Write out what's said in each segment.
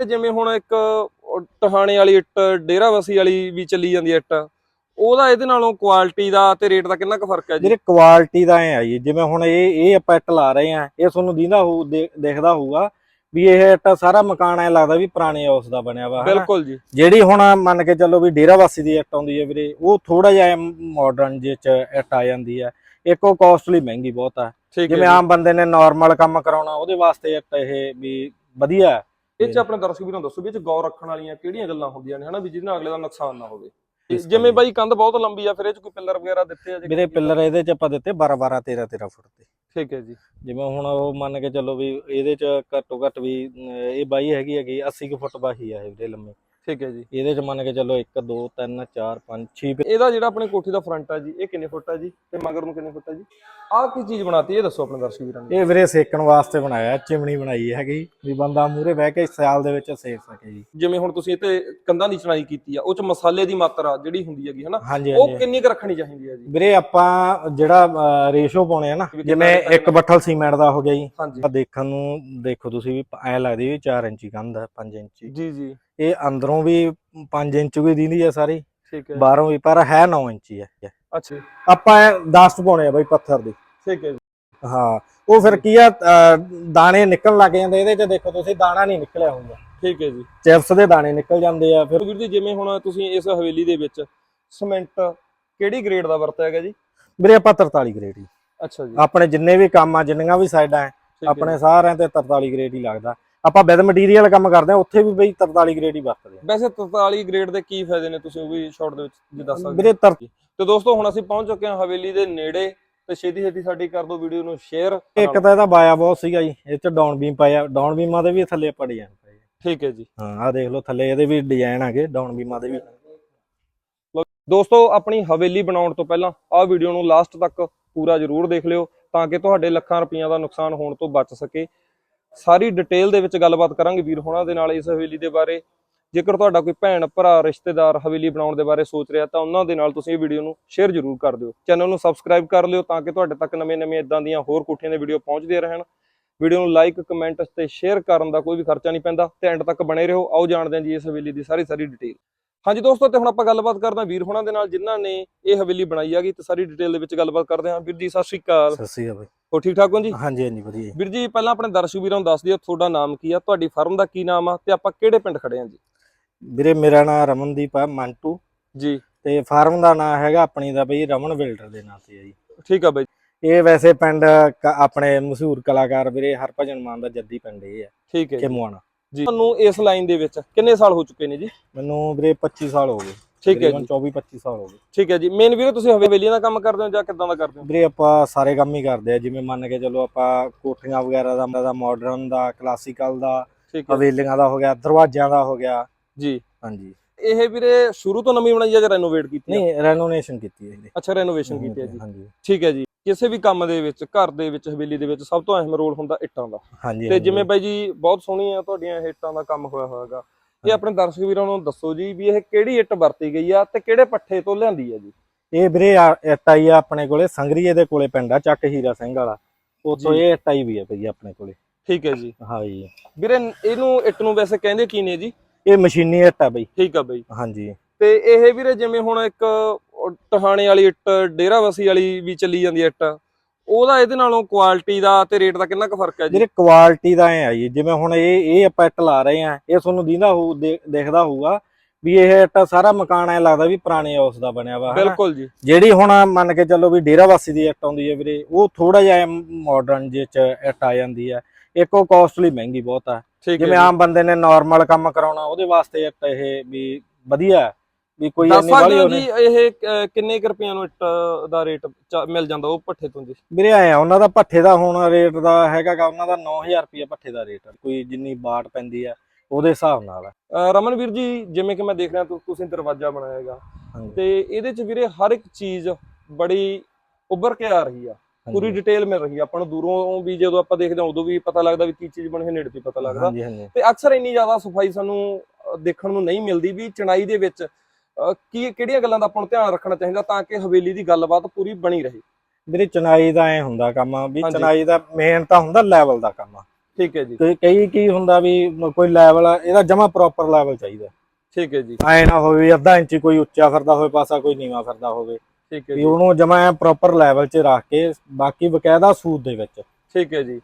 ਜਿਵੇਂ ਹੁਣ ਇੱਕ ਟਹਾਣੇ ਵਾਲੀ ਇੱਟ ਡੇਰਾਵਸੀ ਵਾਲੀ ਵੀ ਚੱਲੀ ਜਾਂਦੀ ਹੈ ਇੱਟ ਉਹਦਾ ਇਹਦੇ ਨਾਲੋਂ ਕੁਆਲਿਟੀ ਦਾ ਤੇ ਰੇਟ ਦਾ ਕਿੰਨਾ ਕੁ ਫ਼ਰਕ ਹੈ ਜੀ ਜਿਹੜੇ ਕੁਆਲਿਟੀ ਦਾ ਐ ਆ ਜੀ ਜਿਵੇਂ ਹੁਣ ਇਹ ਇਹ ਆਪਾਂ ਇੱਟ ਲਾ ਰਹੇ ਆ ਇਹ ਤੁਹਾਨੂੰ ਦਿੰਦਾ ਦੇ- ਦਿਖਦਾ ਹੋਊਗਾ ਵੀ ਇਹ ਇੱਟ ਸਾਰਾ ਮਕਾਨ ਐ ਲੱਗਦਾ ਵੀ ਪੁਰਾਣੇ ਉਸ ਦਾ ਬਣਿਆ ਵਾ। ਬਿਲਕੁਲ ਜੀ ਜਿਹੜੀ ਹੁਣ ਮੰਨ ਕੇ ਚੱਲੋ ਵੀ ਡੇਰਾਵਾਸੀ ਦੀ ਇੱਟ ਆਉਂਦੀ ਹੈ ਵੀਰੇ ਉਹ ਥੋੜਾ ਜਿਹਾ ਮਾਡਰਨ ਜਿਹੇ ਚ ਇੱਟ ਆ ਜਾਂਦੀ ਹੈ ਇੱਕ ਉਹ ਕਾਸਟਲੀ ਮਹਿੰਗੀ ਬਹੁਤ ਆ ਹੈ ਜਿਵੇਂ ਜੀ। ਆਮ ਬੰਦੇ ਨੇ ਨਾਰਮਲ ਕੰਮ ਕਰਾਉਣਾ ਉਹਦੇ ਵਾਸਤੇ ਇੱਟ ਇਹ ਵੀ ਵਧੀਆ ਹੈ। ਇਹ ਚ ਆਪਣੇ ਦਰਸ਼ਕ ਵੀਰਾਂ ਦੱਸੋ ਵੀ ਇਹ ਚ ਗੌਰ ਰੱਖਣ ਵਾਲੀਆਂ ਕਿਹੜੀਆਂ ਗੱਲਾਂ ਹੁੰਦੀਆਂ ਨੇ ਹਨਾ ਵੀ ਜਿਹਦੇ ਨਾਲ ਅਗਲੇ ਦਾ ਨੁਕਸਾਨ ਨਾ ਹੋਵੇ। ਤੇ ਜਿਵੇਂ ਬਾਈ ਕੰਧ ਬਹੁਤ ਲੰਬੀ ਆ ਫਿਰ ਇਹ ਚ ਕੋਈ ਪਿੱਲਰ ਵਗੈਰਾ ਦਿੱਤੇ ਆ ਜੀ ਵੀਰੇ ਪਿੱਲਰ ਇਹਦੇ ਚ ਆਪਾਂ ਦਿੱਤੇ 12 12 13 13 ਫੁੱਟ ਦੇ ਠੀਕ ਹੈ ਜੀ। ਜਿਵੇਂ ਹੁਣ ਉਹ ਮੰਨ ਕੇ ਚੱਲੋ ਵੀ ਇਹਦੇ ਚ ਘੱਟੋ ਘੱਟ ਵੀ ਇਹ ਬਾਈ ਹੈਗੀ ਹੈਗੀ 80 ਕੁ ਫੁੱਟ ਬਾਹੀ ਆ ਇਹ ਵੀਰੇ ਲੰਮੇ। ਠੀਕ ਹੈ ਜੀ। ਇਹਦੇ ਚ ਮੰਨ ਕੇ ਚੱਲੋ 1 2 3 4 5 6 ਇਹਦਾ ਜਿਹੜਾ ਆਪਣੇ ਕੋਠੀ ਦਾ ਫਰੰਟ ਆ ਜੀ ਇਹ ਕਿੰਨੇ ਫੁੱਟ ਆ ਜੀ? ਤੇ ਮਗਰ ਨੂੰ ਕਿੰਨੇ ਫੁੱਟ ਆ ਜੀ? ਆਹ ਕੀ ਚੀਜ਼ ਬਣਾਤੀ ਇਹ ਦੱਸੋ ਆਪਣੇ ਦਰਸ਼ਕ ਵੀਰਾਂ ਨੂੰ। ਇਹ ਵੀਰੇ ਸੇਕਣ ਵਾਸਤੇ ਬਣਾਇਆ ਚਿਮਣੀ ਬਣਾਈ ਹੈਗੀ। ਵੀ ਬੰਦਾ ਮੂਰੇ ਬਹਿ ਕੇ ਸਿਆਲ ਦੇ ਵਿੱਚ ਸੇਕ ਸਕੇ ਜੀ। ਜਿਵੇਂ ਹੁਣ ਤੁਸੀਂ ਤੇ ਕੰਧਾਂ ਦੀ ਚਣਾਈ ਕੀਤੀ ਆ ਉਹ ਚ ਮਸਾਲੇ ਦੀ ਮਾਤਰਾ ਜਿਹੜੀ ਹੁੰਦੀ ਹੈਗੀ ਹਨਾ? ਉਹ ਕਿੰਨੀ ਕੁ ਰੱਖਣੀ ਚਾਹੀਦੀ ਹੈ ਜੀ? ਵੀਰੇ ਆਪਾਂ ਜਿਹੜਾ ਰੇਸ਼ੋ ਪਾਉਣੇ ਆ ਨਾ ਜਿਵੇਂ ਇੱਕ ਬੱਠਲ ਸੀਮੈਂਟ ਦਾ ਹੋ ਗਿਆ ਜੀ। ਆ ਦੇਖਣ ਨੂੰ ਦੇਖੋ ਤੁਸੀਂ ਵੀ ਐ ਲੱਗਦੀ ਵੀ 4 ਇੰਚੀ ਕੰਧ ਹੈ 5 ਇੰਚੀ। ਜੀ ਜੀ। ਇਹ ਅੰਦਰੋਂ ਵੀ 5 ਇੰਚ ਵੀ ਦਿੰਦੀ ਹੈ ਸਾਰੀ ਠੀਕ ਹੈ। ਬਾਹਰੋਂ ਵੀ ਪਰ ਹੈ 9 ਇੰਚੀ ਹੈ ਅੱਛਾ ਜੀ, ਆਪਾਂ 10 ਪਾਉਣੇ ਆ ਬਈ ਪੱਥਰ ਦੀ। ਠੀਕ ਹੈ ਹਾਂ ਉਹ ਫਿਰ ਕੀ ਆ ਦਾਣੇ ਨਿਕਲਣ ਲੱਗ ਜਾਂਦੇ ਇਹਦੇ ਚ ਦੇਖੋ ਤੁਸੀਂ ਦਾਣਾ ਨਹੀਂ ਨਿਕਲਿਆ ਹੁੰਦਾ। ਠੀਕ ਹੈ ਜੀ। ਚਿਪਸ ਦੇ ਦਾਣੇ ਨਿਕਲ ਜਾਂਦੇ ਆ ਫਿਰ। ਵੀਰ ਜੀ ਜਿਵੇਂ ਹੁਣ ਤੁਸੀਂ ਇਸ ਹਵੇਲੀ ਦੇ ਵਿੱਚ ਸੀਮੈਂਟ ਕਿਹੜੀ ਗ੍ਰੇਡ ਦਾ ਵਰਤਿਆ ਹੈਗਾ ਜੀ? ਵੀਰੇ ਆਪਾਂ 43 ਗ੍ਰੇਡ ਹੀ। ਅੱਛਾ ਜੀ। ਆਪਣੇ ਜਿੰਨੇ ਵੀ ਕੰਮ ਆ ਜਿੰਨੀਆਂ ਵੀ ਸਾਈਡਾਂ ਹੈ ਹੈ ਆਪਣੇ ਸਾਰਿਆਂ ਤੇ 43 ਗ੍ਰੇਡ ਹੀ ਲੱਗਦਾ। ਆਪਾਂ ਵਿਦ ਮਟੀਰੀਅਲ ਕੰਮ ਕਰਦੇ ਆ ਉੱਥੇ ਵੀ ਬਈ 43 ਗ੍ਰੇਡ ਹੀ ਵਰਤਦੇ ਆ ਵੈਸੇ 43 ਗ੍ਰੇਡ ਦੇ ਕੀ ਫਾਇਦੇ ਨੇ ਤੁਸੀਂ ਉਹ ਵੀ ਸ਼ਾਰਟ ਦੇ ਵਿੱਚ ਜੀ ਦੱਸ ਸਕਦੇ ਵੀਰੇ ਤੇ ਦੋਸਤੋ ਹੁਣ ਅਸੀਂ ਪਹੁੰਚ ਚੁੱਕੇ ਹਾਂ ਹਵੇਲੀ ਦੇ ਨੇੜੇ ਤੇ ਛੇਤੀ ਛੇਤੀ ਸਾਡੀ ਕਰ ਦਿਓ ਵੀਡੀਓ ਨੂੰ ਸ਼ੇਅਰ ਇੱਕ ਤਾਂ ਇਹਦਾ ਬਾਇਆ ਬਹੁਤ ਸੀਗਾ ਜੀ ਇਹ ਚ ਡਾਊਨ ਬੀਮ ਪਾਇਆ ਡਾਊਨ ਬੀਮਾਂ ਦੇ ਵੀ ਥੱਲੇ ਪਾਏ। ਆ। ਠੀਕ ਹੈ ਜੀ। ਹਾਂ ਆ ਦੇਖ ਲਓ ਥੱਲੇ ਇਹਦੇ ਵੀ ਡਿਜ਼ਾਈਨ ਆਗੇ ਡਾਊਨ ਬੀਮਾਂ ਦੇ ਵੀ। ਦੋਸਤੋ ਆਪਣੀ ਹਵੇਲੀ ਬਣਾਉਣ ਤੋਂ ਪਹਿਲਾਂ ਆਹ ਵੀਡੀਓ ਨੂੰ ਲਾਸਟ ਤੱਕ ਪੂਰਾ ਜ਼ਰੂਰ ਦੇਖ ਲਿਓ ਤਾਂ ਕਿ ਤੁਹਾਡੇ ਲੱਖਾਂ ਰੁਪਈਆਂ ਦਾ ਨੁਕਸਾਨ ਹੋਣ ਤੋਂ ਬਚ ਸਕੇ। ਸਾਰੀ ਡਿਟੇਲ ਦੇ ਵਿੱਚ ਗੱਲਬਾਤ ਕਰਾਂਗੇ ਵੀਰ ਹੋਣਾ ਦੇ ਨਾਲ ਇਸ ਹਵੇਲੀ ਦੇ ਬਾਰੇ। ਜੇਕਰ ਤੁਹਾਡਾ ਕੋਈ ਭੈਣ, ਭਰਾ, ਰਿਸ਼ਤੇਦਾਰ ਹਵੇਲੀ ਬਣਾਉਣ ਦੇ ਬਾਰੇ ਸੋਚ ਰਿਹਾ ਤਾਂ ਉਹਨਾਂ ਦੇ ਨਾਲ ਤੁਸੀਂ ਇਹ ਵੀਡੀਓ ਨੂੰ ਸ਼ੇਅਰ ਜ਼ਰੂਰ ਕਰ ਦਿਓ। ਚੈਨਲ ਨੂੰ ਸਬਸਕ੍ਰਾਈਬ ਕਰ ਲਿਓ ਤਾਂ ਕਿ ਤੁਹਾਡੇ ਤੱਕ ਨਵੇਂ-ਨਵੇਂ ਇਦਾਂ ਦੀਆਂ ਹੋਰ ਕੋਠੀਆਂ ਦੇ ਵੀਡੀਓ ਪਹੁੰਚਦੇ ਰਹਿਣ। ਵੀਡੀਓ ਨੂੰ ਲਾਈਕ ਕਮੈਂਟ ਤੇ ਸ਼ੇਅਰ ਕਰਨ ਦਾ ਕੋਈ ਵੀ ਖਰਚਾ ਨਹੀਂ ਪੈਂਦਾ ਤੇ ਐਂਡ ਤੱਕ ਬਣੇ ਰਹੋ। ਆਓ ਜਾਣਦੇ ਹਾਂ ਜੀ ਇਸ ਹਵੇਲੀ ਦੀ ਸਾਰੀ ਸਾਰੀ ਡਿਟੇਲ ਹਾਂਜੀ ਦੋਸਤੋ ਤੇ ਹੁਣ ਆਪਾਂ ਗੱਲਬਾਤ ਕਰਦੇ ਹਾਂ ਵੀਰ ਹੋਣਾ ਦੇ ਨਾਲ ਜਿਨ੍ਹਾਂ ਨੇ ਇਹ ਹਵੇਲੀ ਬਣਾਈ ਹੈਗੀ ਤੇ ਸਾਰੀ ਡਿਟੇਲ ਦੇ ਵਿੱਚ ਗੱਲਬਾਤ ਕਰਦੇ ਹਾਂ। ਵੀਰ ਜੀ ਸਤਿ ਸ਼੍ਰੀ ਅਕਾਲ। ਸਤਿ ਸ਼੍ਰੀ ਅਕਾਲ ਹੋ ਠੀਕ ਠਾਕ ਹੋ ਜੀ? ਹਾਂਜੀ ਹਾਂਜੀ ਵਧੀਆ। ਵੀਰ ਜੀ ਪਹਿਲਾਂ ਆਪਣੇ ਦਰਸ਼ਕ ਵੀਰਾਂ ਨੂੰ ਦੱਸ ਦਿਓ ਤੁਹਾਡਾ ਨਾਮ ਕੀ ਆ ਤੁਹਾਡੀ ਫਰਮ ਦਾ ਕੀ ਨਾਮ ਆ ਤੇ ਆਪਾਂ ਕਿਹੜੇ ਪਿੰਡ ਖੜੇ ਹਾਂ ਜੀ? ਵੀਰੇ ਮੇਰਾ ਨਾਮ ਰਮਨਦੀਪ ਆ ਮੰਟੂ। ਜੀ। ਤੇ ਫਾਰਮ ਦਾ ਨਾਮ ਹੈਗਾ ਆਪਣੀ ਦਾ ਬਈ ਰਮਨ ਬਿਲਡਰ ਦੇ ਨਾਂ ਤੇ ਆ ਜੀ। ਠੀਕ ਆ ਬਾਈ। ਇਹ ਵੈਸੇ ਪਿੰਡ ਆਪਣੇ ਮਸ਼ਹੂਰ ਕਲਾਕਾਰ ਵੀਰੇ ਹਰਭਜਨ ਮਾਨ ਦਾ ਜੱਦੀ ਪਿੰਡ ਇਹ ਹੈ ਠੀਕ ਹੈ ਜੀ। ਖੇਮੂਆਣਾ। ਜੀ। ਤੁਹਾਨੂੰ ਇਸ ਲਾਈਨ ਦੇ ਵਿੱਚ ਕਿੰਨੇ ਸਾਲ ਹੋ ਚੁੱਕੇ ਨੇ ਜੀ? ਮੈਨੂੰ ਵੀਰੇ 25 ਸਾਲ ਹੋ ਗਏ। ਠੀਕ ਹੈ ਜੀ। 24 25 ਸਾਲ ਹੋ ਗਏ। ਠੀਕ ਹੈ ਜੀ। ਮੇਨ ਵੀਰੇ ਤੁਸੀਂ ਹਵੇਲੀਆਂ ਦਾ ਕੰਮ ਕਰਦੇ ਹੋ ਜਾਂ ਕਿੱਦਾਂ ਦਾ ਕਰਦੇ ਹੋ? ਵੀਰੇ ਆਪਾਂ ਸਾਰੇ ਕੰਮ ਹੀ ਕਰਦੇ ਆ। ਜਿਵੇਂ ਮੰਨ ਕੇ ਚਲੋ ਆਪਾਂ ਕੋਠੀਆਂ ਵਗੈਰਾ ਦਾ ਦਾ ਮਾਡਰਨ ਦਾ ਕਲਾਸੀਕਲ ਦਾ ਹਵੇਲੀਆਂ ਦਾ ਹੋ ਗਿਆ ਦਰਵਾਜ਼ਿਆਂ ਦਾ ਹੋ ਗਿਆ। ਜੀ। ਹਾਂਜੀ। ਇਹ ਵੀਰੇ ਸ਼ੁਰੂ ਤੋਂ ਨਵੀਂ ਬਣਾਈ ਜਾਂ ਰੈਨੋਵੇਟ ਕੀਤੀ ਨਹੀਂ ਰੈਨੋਵੇਸ਼ਨ ਕੀਤੀ ਹੈ ਅੱਛਾ ਰੈਨੋਵੇਸ਼ਨ ਕੀਤੀ ਹੈ ਜੀ। ਹਾਂਜੀ। ਠੀਕ ਹੈ ਜੀ। ਕਿਸੇ ਵੀ ਕੰਮ ਦੇ ਵਿੱਚ ਘਰ ਦੇ ਵਿੱਚ ਹਵੇਲੀ ਦੇ ਵਿੱਚ ਸਭ ਤੋਂ ਅਹਿਮ ਰੋਲ ਹੁੰਦਾ ਇੱਟਾਂ ਦਾ। ਹਾਂਜੀ ਤੇ। ਜਿਵੇਂ ਬਾਈ ਜੀ ਬਹੁਤ ਸੋਹਣੀਆਂ ਤੁਹਾਡੀਆਂ ਇਹ ਇੱਟਾਂ ਦਾ ਕੰਮ ਹੋਇਆ ਹੋਇਆਗਾ। ਇਹ ਆਪਣੇ ਦਰਸ਼ਕ ਵੀਰਾਂ ਨੂੰ ਦੱਸੋ ਜੀ ਵੀ ਇਹ ਕਿਹੜੀ ਇੱਟ ਵਰਤੀ ਗਈ ਆ ਤੇ ਕਿਹੜੇ ਪੱਠੇ ਤੋਂ ਲਿਆਂਦੀ ਆ ਜੀ? ਇਹ ਵੀਰੇ ਆ- ਇੱਟ ਆਈ ਆ ਆਪਣੇ ਕੋਲੇ ਸੰਗਰੀਏ ਦੇ ਕੋਲੇ ਪਿੰਡ ਆ ਚੱਕ ਹੀਰਾ ਸਿੰਘ ਵਾਲਾ। ਉੱਥੋਂ ਜੀ। ਇਹ ਇੱਟ ਆਈ ਵੀ ਆ ਪਈ ਆਪਣੇ ਕੋਲੇ। ਠੀਕ ਹੈ ਜੀ। ਹਾਂਜੀ। ਵੀਰੇ ਇਹਨੂੰ ਇੱਟ ਨੂੰ ਵੈਸੇ ਕਹਿੰਦੇ ਕੀ ਨੇ ਜੀ? ਇਹ ਮਸ਼ੀਨੀ ਇੱਟ ਆ ਬਈ। ਠੀਕ ਆ ਬਾਈ। ਹਾਂਜੀ। ਤੇ ਇਹ ਵੀਰੇ ਜਿਵੇਂ ਹੁਣ ਇੱਕ ਟਹਾਣੇ ਵਾਲੀ ਇੱਟ ਡੇਰਾਵਸੀ ਵਾਲੀ ਵੀ ਚੱਲੀ ਜਾਂਦੀ ਹੈ ਇੱਟ ਉਹਦਾ ਇਹਦੇ ਨਾਲੋਂ ਕੁਆਲਿਟੀ ਦਾ ਤੇ ਰੇਟ ਦਾ ਕਿੰਨਾ ਕੁ ਫ਼ਰਕ ਹੈ ਜੀ ਜਿਹੜੇ ਕੁਆਲਿਟੀ ਦਾ ਐ ਆ ਜੀ ਜਿਵੇਂ ਹੁਣ ਇਹ ਇਹ ਆਪਾਂ ਇੱਟ ਲਾ ਰਹੇ ਆ ਇਹ ਤੁਹਾਨੂੰ ਦਿੰਦਾ ਦੇ- ਦਿਖਦਾ ਹੋਊਗਾ ਵੀ ਇਹ ਇੱਟ ਸਾਰਾ ਮਕਾਨ ਐ ਲੱਗਦਾ ਵੀ ਪੁਰਾਣੇ ਉਸ ਦਾ ਬਣਿਆ ਵਾ। ਬਿਲਕੁਲ ਜੀ ਜਿਹੜੀ ਹੁਣ ਮੰਨ ਕੇ ਚੱਲੋ ਵੀ ਡੇਰਾਵਾਸੀ ਦੀ ਇੱਟ ਆਉਂਦੀ ਹੈ ਵੀਰੇ ਉਹ ਥੋੜਾ ਜਿਹਾ ਮਾਡਰਨ ਜਿਹੇ ਚ ਇੱਟ ਆ ਜਾਂਦੀ ਹੈ ਇੱਕ ਉਹ ਕਾਸਟਲੀ ਮਹਿੰਗੀ ਬਹੁਤ ਆ ਹੈ ਜਿਵੇਂ ਜੀ। ਆਮ ਬੰਦੇ ਨੇ ਨਾਰਮਲ ਕੰਮ ਕਰਾਉਣਾ ਉਹਦੇ ਵਾਸਤੇ ਇੱਟ ਇਹ ਵੀ ਵਧੀਆ ਹੈ। ਵੀ ਕੋਈ ਦੱਸ ਇੰਨੀ ਸਕਦੇ ਵਾਲੀ ਹੋ ਜੀ ਇਹ ਅਹ, ਕਿੰਨੇ ਕੁ ਰੁਪਈਆਂ ਨੂੰ ਇੱਟ ਦਾ ਰੇਟ ਮਿਲ ਜਾਂਦਾ ਉਹ ਪੱਠੇ ਤੋਂ ਜੀ? ਵੀਰੇ ਆਇਆ ਉਹਨਾਂ ਦਾ ਭੱਠੇ ਦਾ ਹੁਣ ਰੇਟ ਦਾ ਹੈਗਾ ਗਾ ਉਹਨਾਂ ਦਾ 9000 ਰੁਪਏ ਭੱਠੇ ਦਾ ਰੇਟ ਕੋਈ ਜਿੰਨੀ ਬਾਟ ਪੈਂਦੀ ਹੈ ਉਹਦੇ ਹਿਸਾਬ ਨਾਲ ਆ। ਅਹ, ਰਮਨ ਵੀਰ ਜੀ ਜਿਵੇਂ ਕਿ ਮੈਂ ਦੇਖ ਰਿਹਾ ਤੁ- ਤੁਸੀਂ ਦਰਵਾਜ਼ਾ ਬਣਾਇਆ ਹੈਗਾ। ਹਾਂਜੀ। ਤੇ ਇਹਦੇ ਚ ਵੀਰੇ ਹਰ ਇੱਕ ਚੀਜ਼ ਬੜੀ ਉੱਭਰ ਕੇ ਆ ਰਹੀ ਆ ਪੂਰੀ ਡਿਟੇਲ ਮਿਲ ਰਹੀ ਆ ਆਪਾਂ ਨੂੰ ਦੂਰੋਂ ਵੀ ਜਦੋਂ ਆਪਾਂ ਦੇਖਦੇ ਹਾਂ ਉਦੋਂ ਵੀ ਪਤਾ ਲੱਗਦਾ ਵੀ ਕੀ ਚੀਜ਼ ਬਣੀ ਹੈ ਨੇੜੇ ਤੋਂ ਹੀ ਪਤਾ ਲੱਗਦਾ। ਹਾਂਜੀ ਹਾਂਜੀ। ਤੇ ਅਕਸਰ ਇੰਨੀ ਜ਼ਿਆਦਾ ਸਫ਼ਾਈ ਸਾਨੂੰ ਅਹ, ਦੇਖਣ ਨੂੰ ਨਹੀਂ ਮਿਲਦੀ ਵੀ ਚਣਾਈ ਦੇ ਵਿੱਚ ਕੀ ਕਿਹੜੀਆਂ ਗੱਲਾਂ ਦਾ ਆਪਾਂ ਨੂੰ ਧਿਆਨ ਰੱਖਣਾ ਚਾਹੀਦਾ ਤਾਂ ਕਿ ਹਵੇਲੀ ਦੀ ਗੱਲਬਾਤ ਪੂਰੀ ਬਣੀ ਰਹੇ? ਵੀਰੇ ਚਨਾਈ ਦਾ ਐ ਹੁੰਦਾ ਕੰਮ ਵੀ। ਚਨਾਈ ਦਾ ਮੇਨ ਤਾਂ ਹੁੰਦਾ ਲੈਵਲ ਦਾ ਕੰਮ। ਠੀਕ ਹੈ ਜੀ। ਤੇ ਕਈ ਕੀ ਹੁੰਦਾ ਵੀ ਕੋਈ ਲੈਵਲ ਇਹਦਾ ਜਮਾ ਪ੍ਰੋਪਰ ਲੈਵਲ ਚਾਹੀਦਾ। ਠੀਕ ਹੈ ਜੀ। ਐ ਨਾ ਹੋਵੇ ਅੱਧਾ ਇੰਚੀ ਕੋਈ ਉੱਚਾ ਫਿਰਦਾ ਹੋਵੇ ਪਾਸਾ ਕੋਈ ਨੀਵਾ ਫਿਰਦਾ ਹੋਵੇ। ਠੀਕ ਹੈ ਵੀ ਜੀ। ਉਹਨੂੰ ਜਮਾ ਪ੍ਰੋਪਰ ਲੈਵਲ 'ਚ ਰੱਖ ਕੇ ਬਾਕੀ ਬਕਾਇਦਾ ਸੂਤ ਦੇ ਵਿੱਚ। ਠੀਕ ਹੈ ਜੀ।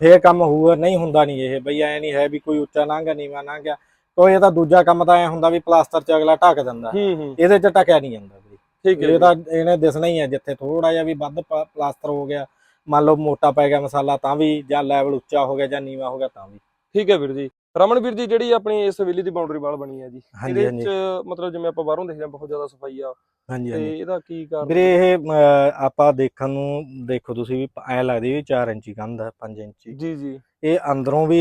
ਫੇਰ ਕੰਮ ਹੋਊਗਾ ਨਹੀਂ ਹੁੰਦਾ ਨਹੀਂ ਇਹ ਬਈ ਐ ਨਹੀਂ ਹੈ ਵੀ ਕੋਈ ਉੱਚਾ ਲੰਘਿਆ ਨੀਵਾ ਲੰਘਿਆ ਕੋਈ ਇਹਦਾ ਦੂਜਾ ਕੰਮ ਤਾਂ ਐ ਹੁੰਦਾ ਵੀ ਪਲਾਸਟਰ 'ਚ ਅਗਲਾ ਢੱਕ ਦਿੰਦਾ। ਇਹਦੇ 'ਚ ਟਕਿਆ ਨਹੀਂ ਜਾਂਦਾ ਬਈ। ਠੀਕ ਹੈ ਇਹ ਤਾਂ ਇਹਨੇ ਦਿਸਣਾ ਹੀ ਹੈ ਜਿੱਥੇ ਥੋੜਾ ਜਿਹਾ ਵੀ ਵੱਧ ਪਲਾਸਟਰ ਹੋ ਗਿਆ। ਮੰਨ ਲਓ ਮੋਟਾ ਪੈ ਗਿਆ ਮਸਾਲਾ ਤਾਂ ਵੀ ਜਾਂ ਲੈਵਲ ਉੱਚਾ ਹੋ ਗਿਆ ਜਾਂ ਨੀਵਾ ਹੋ ਗਿਆ ਤਾਂ ਵੀ। ਠੀਕ ਹੈ ਵੀਰ ਜੀ। ਰਮਨ ਵੀਰ ਜੀ ਜਿਹੜੀ ਆਪਣੀ ਇਸ ਹਵੇਲੀ ਦੀ ਬਾਉਂਡਰੀ ਵਾਲ ਬਣੀ ਹੈ ਜੀ ਇਹਦੇ ਵਿੱਚ ਮਤਲਬ ਜਿਵੇਂ ਆਪਾਂ ਬਾਹਰੋਂ ਦੇਖਦੇ ਹਾਂ ਬਹੁਤ ਜ਼ਿਆਦਾ ਸਫ਼ਾਈ ਆ ਹਾਂਜੀ ਤੇ ਇਹਦਾ ਕੀ ਕਾਰਨ? ਵੀਰੇ ਇਹ ਆਪਾਂ ਦੇਖਣ ਨੂੰ ਦੇਖੋ ਤੁਸੀਂ ਵੀ ਐ ਲੱਗਦੀ ਵੀ 4 ਇੰਚੀ ਕੰਧ ਹੈ 5 ਇੰਚੀ। ਜੀ ਜੀ। ਇਹ ਅੰਦਰੋਂ ਵੀ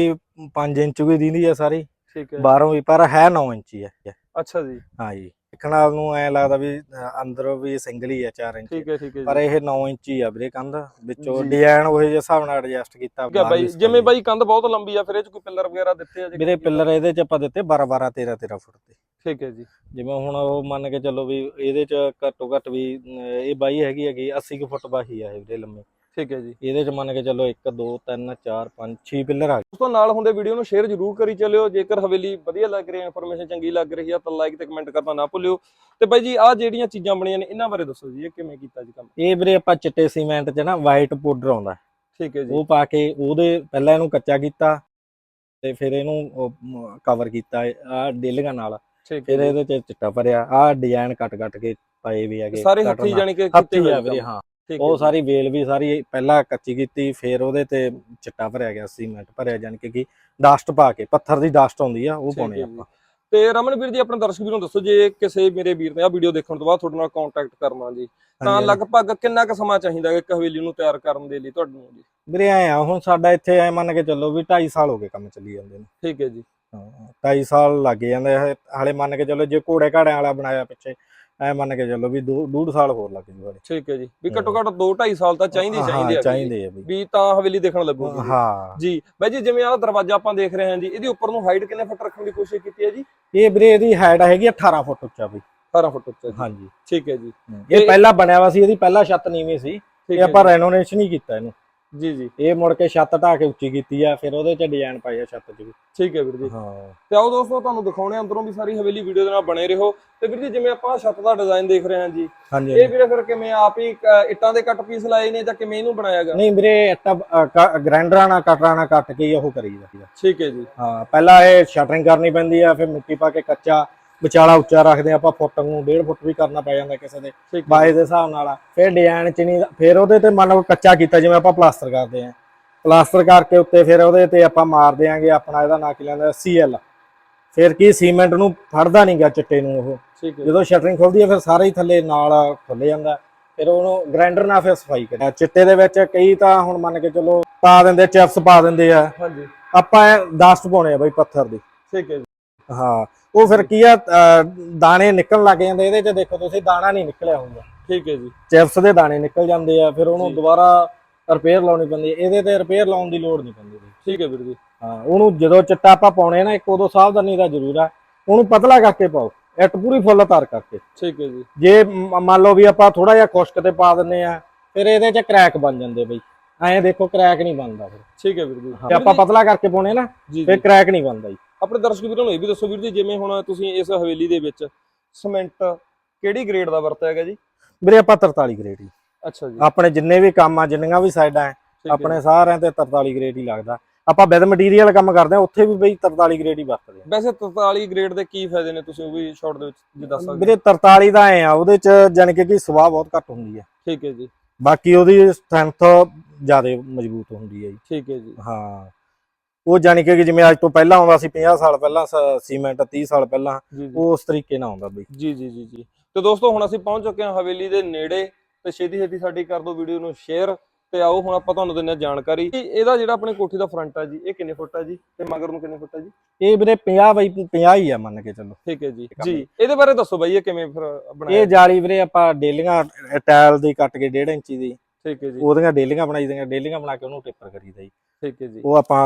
5 ਇੰਚ ਵੀ ਦਿੰਦੀ ਹੈ ਸਾਰੀ। ਠੀਕ ਹੈ। ਬਾਹਰੋਂ ਵੀ ਪਰ ਹੈ 9 ਇੰਚੀ ਹੈ ਅੱਛਾ ਜੀ। ਹਾਂ ਜੀ। ਦੇਖਣ ਨਾਲ ਨੂੰ ਐ ਲੱਗਦਾ ਵੀ ਅੰਦਰੋਂ ਵੀ ਸਿੰਗਲ ਹੀ ਹੈ 4 ਇੰਚੀ। ਠੀਕ ਹੈ ਠੀਕ ਹੈ ਪਰ ਇਹ 9 ਇੰਚੀ ਆ ਵੀਰੇ ਕੰਧ। ਵਿੱਚੋਂ। ਡਿਜ਼ਾਈਨ ਉਹ ਜਿਹੇ ਹਿਸਾਬ ਨਾਲ ਐਡਜਸਟ ਕੀਤਾ ਠੀਕ ਹੈ ਬਾਈ ਜਿਵੇਂ। ਬਾਈ ਕੰਧ ਬਹੁਤ ਲੰਬੀ ਆ ਫਿਰ ਇਹ ਚ ਕੋਈ ਪਿੱਲਰ ਵਗੈਰਾ ਦਿੱਤੇ ਆ ਜੀ ਵੀਰੇ ਪਿੱਲਰ ਇਹਦੇ ਚ ਆਪਾਂ ਦਿੱਤੇ 12 12 13 13 ਫੁੱਟ ਦੇ ਠੀਕ ਹੈ ਜੀ। ਜਿਵੇਂ ਹੁਣ ਉਹ ਮੰਨ ਕੇ ਚੱਲੋ ਵੀ ਇਹਦੇ ਚ ਘੱਟੋ ਘੱਟ ਵੀ ਇਹ ਬਾਈ ਹੈਗੀ ਹੈਗੀ 80 ਕੁ ਫੁੱਟ ਬਾਹੀ ਆ ਇਹ ਵੀਰੇ ਲੰਮੀ। ਠੀਕ ਹੈ ਜੀ। ਇਹਦੇ ਚ ਮੰਨ ਕੇ ਚੱਲੋ 1 2 3 4 5 6 ਪਿੱਲਰ ਆ ਗਏ। ਉਸ ਤੋਂ ਨਾਲ ਹੁੰਦੇ ਵੀਡੀਓ ਨੂੰ ਸ਼ੇਅਰ ਜ਼ਰੂਰ ਕਰੀ ਚੱਲਿਓ। ਜੇਕਰ ਹਵੇਲੀ ਵਧੀਆ ਲੱਗ ਰਹੀ ਹੈ ਇਨਫੋਰਮੇਸ਼ਨ ਚੰਗੀ ਲੱਗ ਰਹੀ ਆ ਤਾਂ ਲਾਈਕ ਤੇ ਕਮੈਂਟ ਕਰਨਾ ਨਾ ਭੁੱਲਿਓ। ਤੇ ਬਾਈ ਜੀ ਆਹ ਜਿਹੜੀਆਂ ਚੀਜ਼ਾਂ ਬਣੀਆਂ ਨੇ ਇਹਨਾਂ ਬਾਰੇ ਦੱਸੋ ਜੀ ਇਹ ਕਿਵੇਂ ਕੀਤਾ ਜੀ ਕੰਮ? ਇਹ ਵੀਰੇ ਆਪਾਂ ਚਿੱਟੇ ਸੀਮੈਂਟ ਚ ਨਾ ਵਾਈਟ ਪਾਊਡਰ ਆਉਂਦਾ ਠੀਕ ਹੈ ਜੀ। ਉਹ ਪਾ ਕੇ ਉਹਦੇ ਪਹਿਲਾਂ ਇਹਨੂੰ ਕੱਚਾ ਕੀਤਾ ਤੇ ਫਿਰ ਇਹਨੂੰ ਕਵਰ ਕੀਤਾ ਆ ਡੇਲੀਆਂ ਨਾਲ। ਫਿਰ ਹੈ। ਇਹਦੇ ਚ ਚਿੱਟਾ ਭਰਿਆ ਆ ਡਿਜ਼ਾਈਨ ਕੱਟ ਕੱਟ ਕੇ ਪਾਏ ਵੀ ਹੈਗੇ। ਸਾਰੇ ਹੱਥੀ। ਜਾਣੀ ਕਿ ਕੀਤੇ ਹੋਏ ਆ। ਹਾਂ ਹੈ। ਉਹ। ਸਾਰੀ ਵੇਲ ਵੀ ਸਾਰੀ ਪਹਿਲਾਂ ਕੱਚੀ ਕੀਤੀ ਫਿਰ ਉਹਦੇ ਤੇ ਚਿੱਟਾ ਭਰਿਆ ਗਿਆ ਸੀਮੈਂਟ ਭਰਿਆ ਜਾਣੀ ਕਿ ਡਸਟ ਪਾ ਕੇ ਪੱਥਰ ਦੀ ਡਸਟ ਆਉਂਦੀ ਆ ਉਹ ਪਾਉਣੀ। ਆਪਾਂ। ਤੇ ਰਮਨ ਵੀਰ ਜੀ ਆਪਣੇ ਦਰਸ਼ਕ ਵੀਰੋਂ ਦੱਸੋ ਜੇ ਕਿਸੇ ਮੇਰੇ ਵੀਰ ਨੇ ਆ ਵੀਡੀਓ ਦੇਖਣ ਤੋਂ ਬਾਅਦ ਤੁਹਾਡੇ ਨਾਲ ਕੰਟੈਕਟ ਕਰਨਾ ਜੀ ਤਾਂ ਲਗਭਗ ਕਿੰਨਾ ਕੁ ਸਮਾਂ ਚਾਹੀਦਾ ਹੈ ਇੱਕ ਹਵੇਲੀ ਨੂੰ ਤਿਆਰ ਕਰਨ ਦੇ ਲਈ ਤੁਹਾਨੂੰ ਜੀ? ਵੀਰੇ ਐ ਆ ਹੁਣ ਸਾਡਾ ਇੱਥੇ ਐ ਮੰਨ ਕੇ ਚੱਲੋ ਵੀ 2.5 ਸਾਲ ਹੋ ਗਏ ਕੰਮ ਚੱਲੀ ਜਾਂਦੇ ਨੇ। ਠੀਕ ਹੈ ਜੀ। ਹਾਂ 2.5 ਸਾਲ ਲੱਗ ਜਾਂਦੇ ਹਾਲੇ ਮੰਨ ਕੇ ਚੱਲੋ ਜੇ ਘੋੜੇ ਘਾੜਿਆਂ ਵਾਲਾ ਬਣਾਇਆ ਪਿੱਛੇ ਐ ਮੰਨ ਕੇ ਚੱਲੋ ਵੀ 2.5 ਸਾਲ ਹੋਰ ਲੱਗ ਜੂ ਹਾਲੇ। ਠੀਕ ਹੈ ਜੀ। ਵੀ ਘੱਟੋ ਘੱਟ 2 2.5 ਸਾਲ ਤਾਂ ਚਾਹੀਦੇ ਚਾਹੀਦੇ ਆ ਚਾਹੀਦੇ ਆ ਵੀ। ਤਾਂ ਹਵੇਲੀ ਦੇਖਣ ਲੱਗੂਗੀ। ਹਾਂ ਜੀ ਬਾਈ ਜੀ ਜਿਵੇਂ ਆਹ ਦਰਵਾਜ਼ਾ ਆਪਾਂ ਦੇਖ ਰਹੇ ਹਾਂ ਜੀ ਇਹਦੀ ਉੱਪਰ ਨੂੰ ਹਾਈਟ ਕਿੰਨੇ ਫੁੱਟ ਰੱਖਣ ਦੀ ਕੋਸ਼ਿਸ਼ ਕੀਤੀ ਹੈ ਜੀ? ਇਹ ਵੀਰੇ ਇਹਦੀ ਹਾਈਟ ਹੈਗੀ ਆ 18 ਫੁੱਟ ਉੱਚਾ ਵੀ। 18 ਫੁੱਟ ਉੱਚਾ ਜੀ। ਹਾਂਜੀ। ਠੀਕ ਹੈ ਜੀ। ਇਹ ਪਹਿਲਾਂ ਬਣਿਆ ਵਾ ਸੀ ਇਹਦੀ ਪਹਿਲਾਂ ਛੱਤ ਨੀਵੀਂ ਸੀ। ਇਹ ਆਪਾਂ ਰੈਨੋਵੇਸ਼ਨ ਹੀ ਕੀਤਾ ਇਹਨੂੰ। ਜੀ ਜੀ। ਇਹ ਮੁੜ ਕੇ ਛੱਤ ਢਾ ਕੇ ਉੱਚੀ ਕੀਤੀ ਆ ਫਿਰ ਉਹਦੇ ਚ ਡਿਜ਼ਾਈਨ ਪਾਈ ਆ ਛੱਤ 'ਚ ਵੀ। ਠੀਕ ਹੈ ਵੀਰ ਜੀ। ਹਾਂ। ਤੇ ਆਓ ਦੋਸਤੋ ਤੁਹਾਨੂੰ ਦਿਖਾਉਣੇ ਅੰਦਰੋਂ ਵੀ ਸਾਰੀ ਹਵੇਲੀ ਵੀਡੀਓ ਦੇ ਨਾਲ ਬਣੇ ਰਹੋ। ਤੇ ਵੀਰ ਜੀ ਜਿਵੇਂ ਆਪਾਂ ਛੱਤ ਦਾ ਡਿਜ਼ਾਈਨ ਦੇਖ ਰਹੇ ਹਾਂ ਜੀ ਹਾਂਜੀ ਇਹ ਵੀਰੇ ਫਿਰ ਕਿਵੇਂ ਆਪ ਹੀ ਇੱਟਾਂ ਦੇ ਕੱਟ ਪੀਸ ਲਾਏ ਨੇ ਜਾਂ ਕਿਵੇਂ ਇਹਨੂੰ ਬਣਾਇਆਗਾ ਨਹੀਂ ਵੀਰੇ ਇੱਟਾਂ ਗ੍ਰਾਈਂਡਰਾਂ ਨਾਲ ਕਟਰਾਂ ਨਾਲ ਕੱਟ ਕੇ ਉਹ ਕਰੀਦਾ ਠੀਕ ਹੈ ਜੀ। ਹਾਂ ਪਹਿਲਾਂ ਇਹ ਸ਼ਟਰਿੰਗ ਕਰਨੀ ਪੈਂਦੀ ਆ ਫਿਰ ਮਿੱਟੀ ਪਾ ਕੇ ਕੱਚਾ ਵਿਚਾਲਾ ਉੱਚਾ ਰੱਖਦੇ ਆ ਆਪਾਂ ਫੁੱਟ ਨੂੰ 1.5 ਫੁੱਟ ਵੀ ਕਰਨਾ ਪੈ ਜਾਂਦਾ ਕਿਸੇ ਦੇ ਬਾਏ ਦੇ ਹਿਸਾਬ ਨਾਲ ਆ। ਫਿਰ ਡਿਜ਼ਾਈਨ ਚ ਨਹੀਂ ਫਿਰ ਉਹਦੇ ਤੇ ਮੰਨ ਲਓ ਕੱਚਾ ਕੀਤਾ ਜਿਵੇਂ ਆਪਾਂ ਪਲਾਸਟਰ ਕਰਦੇ ਆ। ਪਲਾਸਟਰ ਕਰਕੇ ਉੱਤੇ ਫਿਰ ਉਹਦੇ ਤੇ ਆਪਾਂ ਮਾਰ ਦਿਆਂਗੇ ਆਪਣਾ ਇਹਦਾ ਨਾਂ ਕੀ ਲੈਂਦਾ ਸੀਐਲ ਫਿਰ ਕੀ ਸੀਮੈਂਟ ਨੂੰ ਫੜਦਾ ਨਹੀਂਗਾ ਚਿੱਟੇ ਨੂੰ ਉਹ। ਜਦੋਂ ਸ਼ਟਰਿੰਗ ਖੁੱਲਦੀ ਹੈ ਫਿਰ ਸਾਰਾ ਹੀ ਥੱਲੇ ਨਾਲ ਖੁੱਲ ਜਾਂਦਾ। ਫਿਰ ਉਹਨੂੰ ਗ੍ਰਾਈਂਡਰ ਨਾਲ ਫਿਰ ਸਫ਼ਾਈ ਕਰਿਆ ਚਿੱਟੇ ਦੇ ਵਿੱਚ ਕਈ ਤਾਂ ਹੁਣ ਮੰਨ ਕੇ ਚੱਲੋ ਪਾ ਦਿੰਦੇ ਚਿਪਸ ਪਾ ਦਿੰਦੇ ਆ। ਹਾਂਜੀ। ਆਪਾਂ ਡਸਟ ਪਾਉਣੇ ਆ ਬਈ ਪੱਥਰ ਦੀ। ਠੀਕ ਹੈ ਹਾਂ ਉਹ ਫਿਰ ਕੀ ਆ ਅਹ, ਦਾਣੇ ਨਿਕਲਣ ਲੱਗ ਜਾਂਦੇ ਇਹਦੇ 'ਚ ਦੇਖੋ ਤੁਸੀਂ ਦਾਣਾ ਨਹੀਂ ਨਿਕਲਿਆ ਹੁੰਦਾ। ਠੀਕ ਹੈ ਜੀ। ਚਿਪਸ ਦੇ ਦਾਣੇ ਨਿਕਲ ਜਾਂਦੇ ਆ ਫਿਰ ਉਹਨੂੰ। ਦੁਬਾਰਾ ਰਿਪੇਅਰ ਲਾਉਣੀ ਪੈਂਦੀ ਹੈ। ਇਹਦੇ ਤੇ ਰਿਪੇਅਰ ਲਾਉਣ ਦੀ ਲੋੜ ਨਹੀਂ ਪੈਂਦੀ। ਠੀਕ ਹੈ ਵੀਰ ਜੀ। ਹਾਂ ਉਹਨੂੰ ਜਦੋਂ ਚਿੱਟਾ ਆਪਾਂ ਪਾਉਣੇ ਨਾ ਇੱਕ ਉਦੋਂ ਸਾਵਧਾਨੀ ਦਾ ਜ਼ਰੂਰ ਆ। ਉਹਨੂੰ ਪਤਲਾ ਕਰਕੇ ਪਾਓ ਇੱਟ ਪੂਰੀ ਫੁੱਲ ਤਾਰ ਕਰਕੇ। ਠੀਕ ਹੈ ਜੀ। ਜੇ ਮ- ਮੰਨ ਲਓ ਵੀ ਆਪਾਂ ਥੋੜਾ ਜਿਹਾ ਖੁਸ਼ਕ ਤੇ ਪਾ ਦਿੰਨੇ ਆ ਫਿਰ ਇਹਦੇ 'ਚ ਕਰੈਕ ਬਣ ਜਾਂਦੇ ਬਈ। ਐਂ ਦੇਖੋ ਕਰੈਕ ਨਹੀਂ ਬਣਦਾ ਫਿਰ। ਠੀਕ ਹੈ ਵੀਰ ਜੀ। ਜੇ ਆਪਾਂ ਪਤਲਾ ਕਰਕੇ ਪਾਉਣੇ ਨਾ ਜੀ ਫਿਰ ਜੀ। ਕਰੈਕ ਨਹੀਂ ਬਣਦਾ ਜੀ। ਆਪਣੇ ਦਰਸ਼ਕ ਵੀਰਾਂ ਨੂੰ ਇਹ ਵੀ ਦੱਸੋ ਵੀਰ ਜੀ ਜਿਵੇਂ ਹੁਣ ਤੁਸੀਂ ਇਸ ਹਵੇਲੀ ਦੇ ਵਿੱਚ ਸੀਮੈਂਟ ਕਿਹੜੀ ਗ੍ਰੇਡ ਦਾ ਵਰਤਿਆ ਹੈਗਾ ਜੀ? ਵੀਰੇ ਆਪਾਂ 43 ਗ੍ਰੇਡ ਹੀ। ਅੱਛਾ ਜੀ। ਆਪਣੇ ਜਿੰਨੇ ਵੀ ਕੰਮ ਆ ਜਿੰਨੀਆਂ ਵੀ ਸਾਈਡਾਂ ਹੈ ਆਪਣੇ ਸਾਰਿਆਂ ਤੇ 43 ਗ੍ਰੇਡ ਹੀ ਲੱਗਦਾ। ਆਪਾਂ ਵਿਦ ਮਟੀਰੀਅਲ ਕੰਮ ਕਰਦੇ ਆ ਉੱਥੇ ਵੀ ਬਈ 43 ਗ੍ਰੇਡ ਹੀ ਵਰਤਦੇ ਆ। ਵੈਸੇ 43 ਗ੍ਰੇਡ ਦੇ ਕੀ ਫਾਇਦੇ ਨੇ ਤੁਸੀਂ ਉਹ ਵੀ ਸ਼ਾਰਟ ਦੇ ਵਿੱਚ ਜੀ ਦੱਸ ਸਕਦੇ ਵੀਰੇ 43 ਦਾ ਐ ਆ ਉਹਦੇ ਚ ਜਾਣੀ ਕਿ ਕੀ ਸਵਾਹ ਬਹੁਤ ਘੱਟ ਹੁੰਦੀ ਹੈ ਠੀਕ ਹੈ ਜੀ। ਬਾਕੀ ਉਹਦੀ ਸਟਰੈਂਥ ਜ਼ਿਆਦਾ ਮਜ਼ਬੂਤ ਹੁੰਦੀ ਹੈ ਜੀ। ਠੀਕ ਹੈ ਜੀ। ਹਾਂ। ਉਹ ਜਾਣੀ ਕਿ ਜਿਵੇਂ ਅੱਜ ਤੋਂ ਪਹਿਲਾਂ ਆਉਂਦਾ ਸੀ 50 ਸਾਲ ਪਹਿਲਾਂ ਸੀਮੈਂਟ 30 ਸਾਲ ਪਹਿਲਾਂ ਉਹ ਉਸ ਤਰੀਕੇ ਨਾਲ ਆਉਂਦਾ ਬਈ। ਜੀ ਜੀ ਜੀ ਜੀ। ਤੇ ਦੋਸਤੋ ਹੁਣ ਅਸੀਂ ਪਹੁੰਚ ਚੁੱਕੇ ਹਾਂ ਹਵੇਲੀ ਦੇ ਨੇੜੇ ਤੇ ਛੇਤੀ ਛੇਤੀ ਸਾਡੀ ਕਰ ਦਿਓ ਵੀਡੀਓ ਨੂੰ ਸ਼ੇਅਰ ਤੇ ਆਓ ਹੁਣ ਆਪਾਂ ਤੁਹਾਨੂੰ ਹਾਂ ਜਾਣਕਾਰੀ। ਇਹਦਾ ਜਿਹੜਾ ਆਪਣੇ ਕੋਠੀ ਦਾ ਫਰੰਟ ਆ ਜੀ ਇਹ ਕਿੰਨੇ ਫੁੱਟ ਆ ਜੀ? ਤੇ ਮਗਰ ਨੂੰ ਕਿੰਨੇ ਫੁੱਟ ਆ ਜੀ? ਇਹ ਵੀਰੇ 50 ਬਾਈ 50 ਹੀ ਆ ਮੰਨ ਕੇ ਚੱਲੋ। ਠੀਕ ਹੈ ਜੀ। ਜੀ ਇਹਦੇ ਬਾਰੇ ਦੱਸੋ ਬਾਈ ਇਹ ਕਿਵੇਂ ਫਿਰ ਬਣਾਇਆ ਇਹ ਜਾਲੀ ਵੀਰੇ ਆਪਾਂ ਡੇਲੀਆਂ ਟਾਇਲ ਦੀ ਕੱਟ ਕੇ 1.5 ਇੰਚੀ ਦੀ। ਠੀਕ ਹੈ ਜੀ। ਉਹਦੀਆਂ ਡੇਲੀਆਂ ਬਣਾਈ ਦੀਆਂ ਡੇਲੀਆਂ ਬਣਾ ਕੇ ਉਹਨੂੰ ਟੇਪਰ ਕਰੀਦਾ ਜੀ। ਠੀਕ ਹੈ ਜੀ। ਉਹ ਆਪਾਂ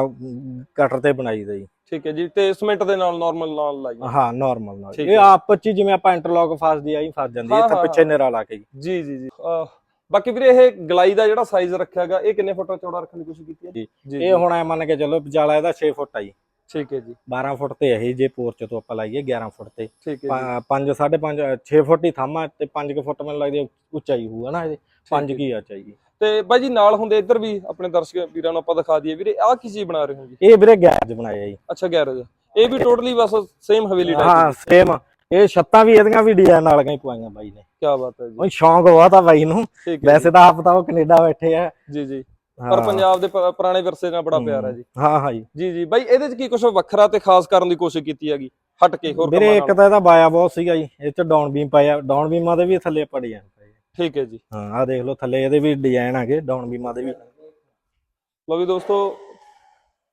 ਕਟਰ ਤੇ ਬਣਾਈਦਾ ਜੀ। ਠੀਕ ਹੈ ਜੀ ਤੇ ਸਿਮੈਂਟ ਦੇ ਨਾਲ ਨਾਰਮਲ ਨਾਲ ਲਾਈ ਹਾਂ ਨਾਰਮਲ ਨਾਲ। ਇਹ। ਆਪਸ ਚ ਜਿਵੇਂ ਆਪਾਂ ਇੰਟਰਲੌਕ ਫਸਦੀ ਆਈ ਫਸ ਜਾਂਦੀ ਇੱਥੇ ਪਿੱਛੇ। ਨਿਰਾ ਲਾ ਕੇ ਜੀ। ਜੀ ਜੀ ਬਾਕੀ ਵੀਰੇ ਇਹ ਗਲਾਈ ਦਾ ਜਿਹੜਾ ਸਾਈਜ਼ ਰੱਖਿਆਗਾ ਇਹ ਕਿੰਨੇ ਫੁੱਟ ਚੌੜਾ ਰੱਖਣ ਦੀ ਕੋਸ਼ਿਸ਼ ਕੀਤੀ ਹੈ? ਜੀ। ਜੀ ਇਹ ਹੁਣ ਐ ਮੰਨ ਕੇ ਚੱਲੋ ਵਿਚਾਲਾ ਇਹਦਾ 6 ਫੁੱਟ ਆ ਜੀ। ਠੀਕ ਹੈ ਜੀ। 12 ਫੁੱਟ ਤੇ ਇਹ ਜੇ ਪੋਰਚ ਤੋਂ ਆਪਾਂ ਲਾਈਏ 11 ਫੁੱਟ ਤੇ। ਠੀਕ ਹੈ ਜੀ। 5 5.5 6 ਫੁੱਟ ਹੀ ਥਾਮਾ ਤੇ 5 ਕੁ ਫੁੱਟ ਮੈਨੂੰ ਲੱਗਦੀ ਉਚਾਈ ਹੋਊਗਾ ਨਾ ਇਹ? 5 ਕੀ ਆ ਚਾਹੀਏ ਤੇ ਬਾਈ ਜੀ ਨਾਲ ਹੁੰਦੇ ਇੱਧਰ ਵੀ ਆਪਣੇ ਦਰਸ਼ਕ ਵੀਰਾਂ ਨੂੰ ਆਪਾਂ ਦਿਖਾ ਦਈਏ। ਵੀਰੇ ਆਹ ਕੀ ਚੀਜ਼ ਬਣਾ ਰਹੇ ਹੋ ਜੀ? ਇਹ ਵੀਰੇ ਗੈਰਜ ਬਣਾਇਆ ਜੀ। ਅੱਛਾ ਗੈਰੇਜ। ਇਹ ਵੀ ਟੋਟਲੀ ਬਸ ਸੇਮ ਹਵੇਲੀ ਟਾਈਪ ਹਾਂ ਸੇਮ ਇਹ ਛੱਤਾਂ ਵੀ ਇਹਦੀਆਂ ਵੀ ਡਿਜ਼ਾਈਨ ਨਾਲ ਹੀ ਪਵਾਈਆਂ ਬਾਈ ਨੇ। ਕੀ ਬਾਤ ਹੈ ਜੀ। ਉਹ ਸ਼ੌਂਕ ਬਹੁਤ ਆ ਬਾਈ ਨੂੰ। ਵੈਸੇ ਤਾਂ ਆਪ ਤਾਂ ਉਹ ਕੈਨੇਡਾ ਬੈਠੇ ਆ। ਜੀ ਜੀ। ਪਰ। ਪੰਜਾਬ ਦੇ ਪ- ਪੁਰਾਣੇ ਵਿਰਸੇ ਨਾਲ ਬੜਾ ਪਿਆਰ ਹੈ ਜੀ। ਹਾਂ ਹਾਂ ਜੀ। ਜੀ ਜੀ। ਬਾਈ ਇਹਦੇ ਚ ਕੀ ਕੁਝ ਵੱਖਰਾ ਤੇ ਖਾਸ ਕਰਨ ਦੀ ਕੋਸ਼ਿਸ਼ ਕੀਤੀ ਹੈਗੀ? ਹਟ ਕੇ ਹੋਰ ਵੀਰੇ ਕੰਮਾਂ ਇੱਕ ਨਾਲ ਤਾਂ ਇਹਦਾ ਬਾਇਆ ਬਹੁਤ ਸੀਗਾ ਜੀ। ਇਹ ਚ ਡਾਊਨ ਬੀਮ ਪਾਇਆ। ਡਾਊਨ ਬੀਮਾਂ ਦੇ ਵੀ ਥੱਲੇ ਆਪਾਂ ਡਿਜ਼ਾਈਨ ਪਾਏ ਠੀਕ ਹੈ ਜੀ। ਹਾਂ ਆਹ ਦੇਖ ਲਓ ਥੱਲੇ ਇਹਦੇ ਵੀ ਡਿਜ਼ਾਈਨ ਆਗੇ ਡਾਊਨ ਬੀਮਾਂ ਦੇ ਵੀ। ਲਓ ਵੀ ਦੋਸਤੋ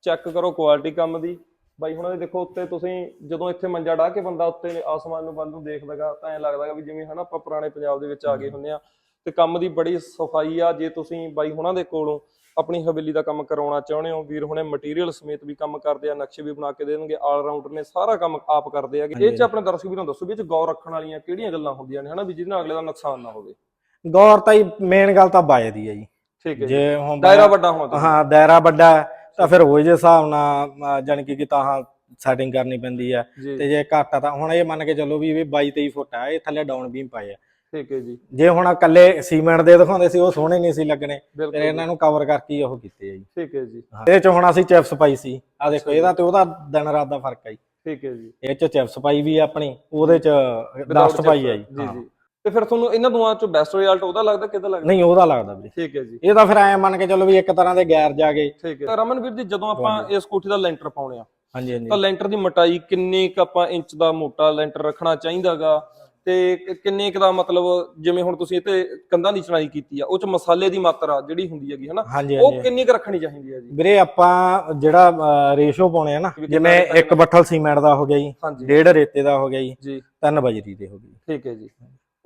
ਚੈੱਕ ਕਰੋ ਕੁਆਲਿਟੀ ਕੰਮ ਦੀ। ਬਾਈ ਹੁਣਾਂ ਦੇ ਦੇਖੋ ਉੱਤੇ ਤੁਸੀਂ ਜਦੋਂ ਇੱਥੇ ਮੰਜਾ ਢਾ ਕੇ ਬੰਦਾ ਉੱਤੇ ਆਸਮਾਨ ਨੂੰ ਬੰਦ ਨੂੰ ਦੇਖਦਾਗਾ ਤਾਂ ਐ ਲੱਗਦਾਗਾ ਵੀ ਜਿਵੇਂ ਹਨਾ ਆਪਾਂ ਪੁਰਾਣੇ ਪੰਜਾਬ ਦੇ ਵਿੱਚ ਆ ਗਏ ਹੁੰਦੇ ਆ। ਤੇ ਕੰਮ ਦੀ ਬੜੀ ਸਫ਼ਾਈ ਆ। ਜੇ ਤੁਸੀਂ ਬਾਈ ਹੁਣਾਂ ਦੇ ਕੋਲੋਂ ਆਪਣੀ ਹਵੇਲੀ ਦਾ ਕੰਮ ਕਰਾਉਣਾ ਚਾਹੁੰਦੇ ਹੋ? ਵੀਰ ਹੁਣੇ ਮਟੀਰੀਅਲ ਸਮੇਤ ਵੀ ਕੰਮ ਕਰਦੇ ਆ ਨਕਸ਼ੇ ਵੀ ਬਣਾ ਕੇ ਦੇਣਗੇ ਆਲ ਰਾਊਂਡਰ ਨੇ ਸਾਰਾ ਕੰਮ ਆਪ ਕਰਦੇ ਆ ਇਹ ਚ ਆਪਣੇ ਦਰਸ਼ਕ ਵੀਰਾਂ ਨੂੰ ਦੱਸੋ ਵੀ ਇਹ ਚ ਗੌਰ ਰੱਖਣ ਵਾਲੀਆਂ ਕਿਹੜੀਆਂ ਗੱਲਾਂ ਹੁੰਦੀਆਂ ਨੇ ਹਨਾ ਵੀ ਜਿਹਦੇ ਨਾਲ ਅਗਲੇ ਦਾ ਨੁਕਸਾਨ ਨਾ ਹੋਵੇ? ਗੌਰ ਤਾਂ ਹੀ ਮੇਨ ਗੱਲ ਤਾਂ ਬਾਏ ਦੀ ਹੈ ਜੀ। ਠੀਕ ਹੈ ਜੀ। ਹੁਣ ਦਾਇਰਾ ਵੱਡਾ ਹੋਣਾ ਹਾਂ ਦਾਇਰਾ ਵੱਡਾ ਹੈ, ਤਾਂ ਫਿਰ ਉਹ ਜੇ ਹਿਸਾਬ ਨਾਲ ਜਾਨ ਕਿ ਤਾਂ ਸੈਟਿੰਗ ਕਰਨੀ ਪੈਂਦੀ ਹੈ। ਜੀ। ਤੇ ਜੇ ਘੱਟ ਆ ਤਾਂ ਹੁਣ ਇਹ ਮੰਨ ਕੇ ਚੱਲੋ ਵੀ ਇਹ 22 23 ਫੁੱਟ ਆ ਇਹ ਥੱਲੇ ਡਾਊਨ ਬੀਮ ਪਾਏ ਆ। ਠੀਕ ਹੈ ਜੀ। ਜੇ ਹੁਣ ਇਕੱਲੇ ਸੀਮੈਂਟ ਦੇ ਦਿਖਾਉਂਦੇ ਸੀ ਉਹ ਸੋਹਣੇ ਨਹੀਂ ਸੀ ਲੱਗਣੇ। ਫਿਰ ਇਹਨਾਂ ਨੂੰ ਕਵਰ ਕਰਕੇ ਉਹ ਕੀਤੇ ਆ ਜੀ। ਠੀਕ ਹੈ ਜੀ। ਇਹਦੇ ਚ ਹੁਣ ਅਸੀਂ ਚਿਪਸ ਪਾਈ ਸੀ। ਆ ਦੇਖੋ ਇਹਦਾ ਤੇ ਉਹਦਾ ਦਿਨ ਰਾਤ ਦਾ ਫ਼ਰਕ ਆ ਜੀ। ਠੀਕ ਹੈ ਜੀ। ਇਹ ਚ ਚਿਪਸ ਪਾਈ ਵੀ ਆਪਣੀ ਉਹਦੇ ਚ ਡਸਟ ਪਾਈ ਆ ਜੀ। ਜੀ। ਜੀ। ਤੇ ਫਿਰ ਤੁਹਾਨੂੰ ਇਹਨਾਂ ਦੋਵਾਂ ਚੋਂ ਬੈਸਟ ਰਿਜ਼ਲਟ ਉਹਦਾ ਲੱਗਦਾ ਕਿਹਦਾ ਲੱਗਦਾ? ਨਹੀਂ ਉਹਦਾ ਲੱਗਦਾ ਵੀਰੇ। ਠੀਕ ਹੈ ਜੀ। ਇਹ ਤਾਂ ਫਿਰ ਐ ਮੰਨ ਕੇ ਚੱਲੋ ਵੀ ਇੱਕ ਤਰ੍ਹਾਂ ਦੇ ਗੈਰ ਜਾ ਗਏ। ਠੀਕ ਹੈ। ਰਮਨਵੀਰ ਜੀ ਜਦੋਂ ਆਪਾਂ ਇਸ ਕੋਠੀ ਦਾ ਲੈਂਟਰ ਪਾਉਣੇ ਆ ਹਾਂਜੀ ਹਾਂਜੀ। ਤਾਂ ਲੈਂਟਰ ਦੀ ਮੋਟਾਈ ਕਿੰਨੀ ਕ ਆਪਾਂ ਇੰਚ ਦਾ ਮੋਟਾ ਲੈਂਟਰ ਰੱਖਣਾ ਚਾਹੀਦਾਗਾ? ਤੇ ਕਿੰਨੇ ਕ ਦਾ ਮਤਲਬ ਜਿਵੇਂ ਹੁਣ ਤੁਸੀਂ ਤੇ ਕੰਧਾਂ ਦੀ ਚਣਾਈ ਕੀਤੀ ਆ ਉਹ ਚ ਮਸਾਲੇ ਦੀ ਮਾਤਰਾ ਜਿਹੜੀ ਹੁੰਦੀ ਹੈਗੀ ਹਨਾ? ਹਾਂਜੀ ਉਹ ਹਾਂਜੀ। ਕਿੰਨੀ ਕ ਰੱਖਣੀ ਚਾਹੀਦੀ ਹੈ ਜੀ? ਵੀਰੇ ਆਪਾਂ ਜਿਹੜਾ ਰੇਸ਼ੋ ਪਾਉਣੇ ਆ ਨਾ ਵੀ ਕਿੰਨਾ ਜਿਵੇਂ ਇੱਕ ਬੱਠਲ ਸੀਮੈਂਟ ਦਾ ਹੋ ਗਿਆ ਜੀ ਹਾਂਜੀ। ਡੇਢ ਰੇਤੇ ਦਾ ਹੋ ਗਿਆ ਜੀ ਜੀ। ਤਿੰਨ ਬਜਰੀ ਦੇ ਹੋ ਗਏ ਠੀਕ ਹੈ ਜੀ।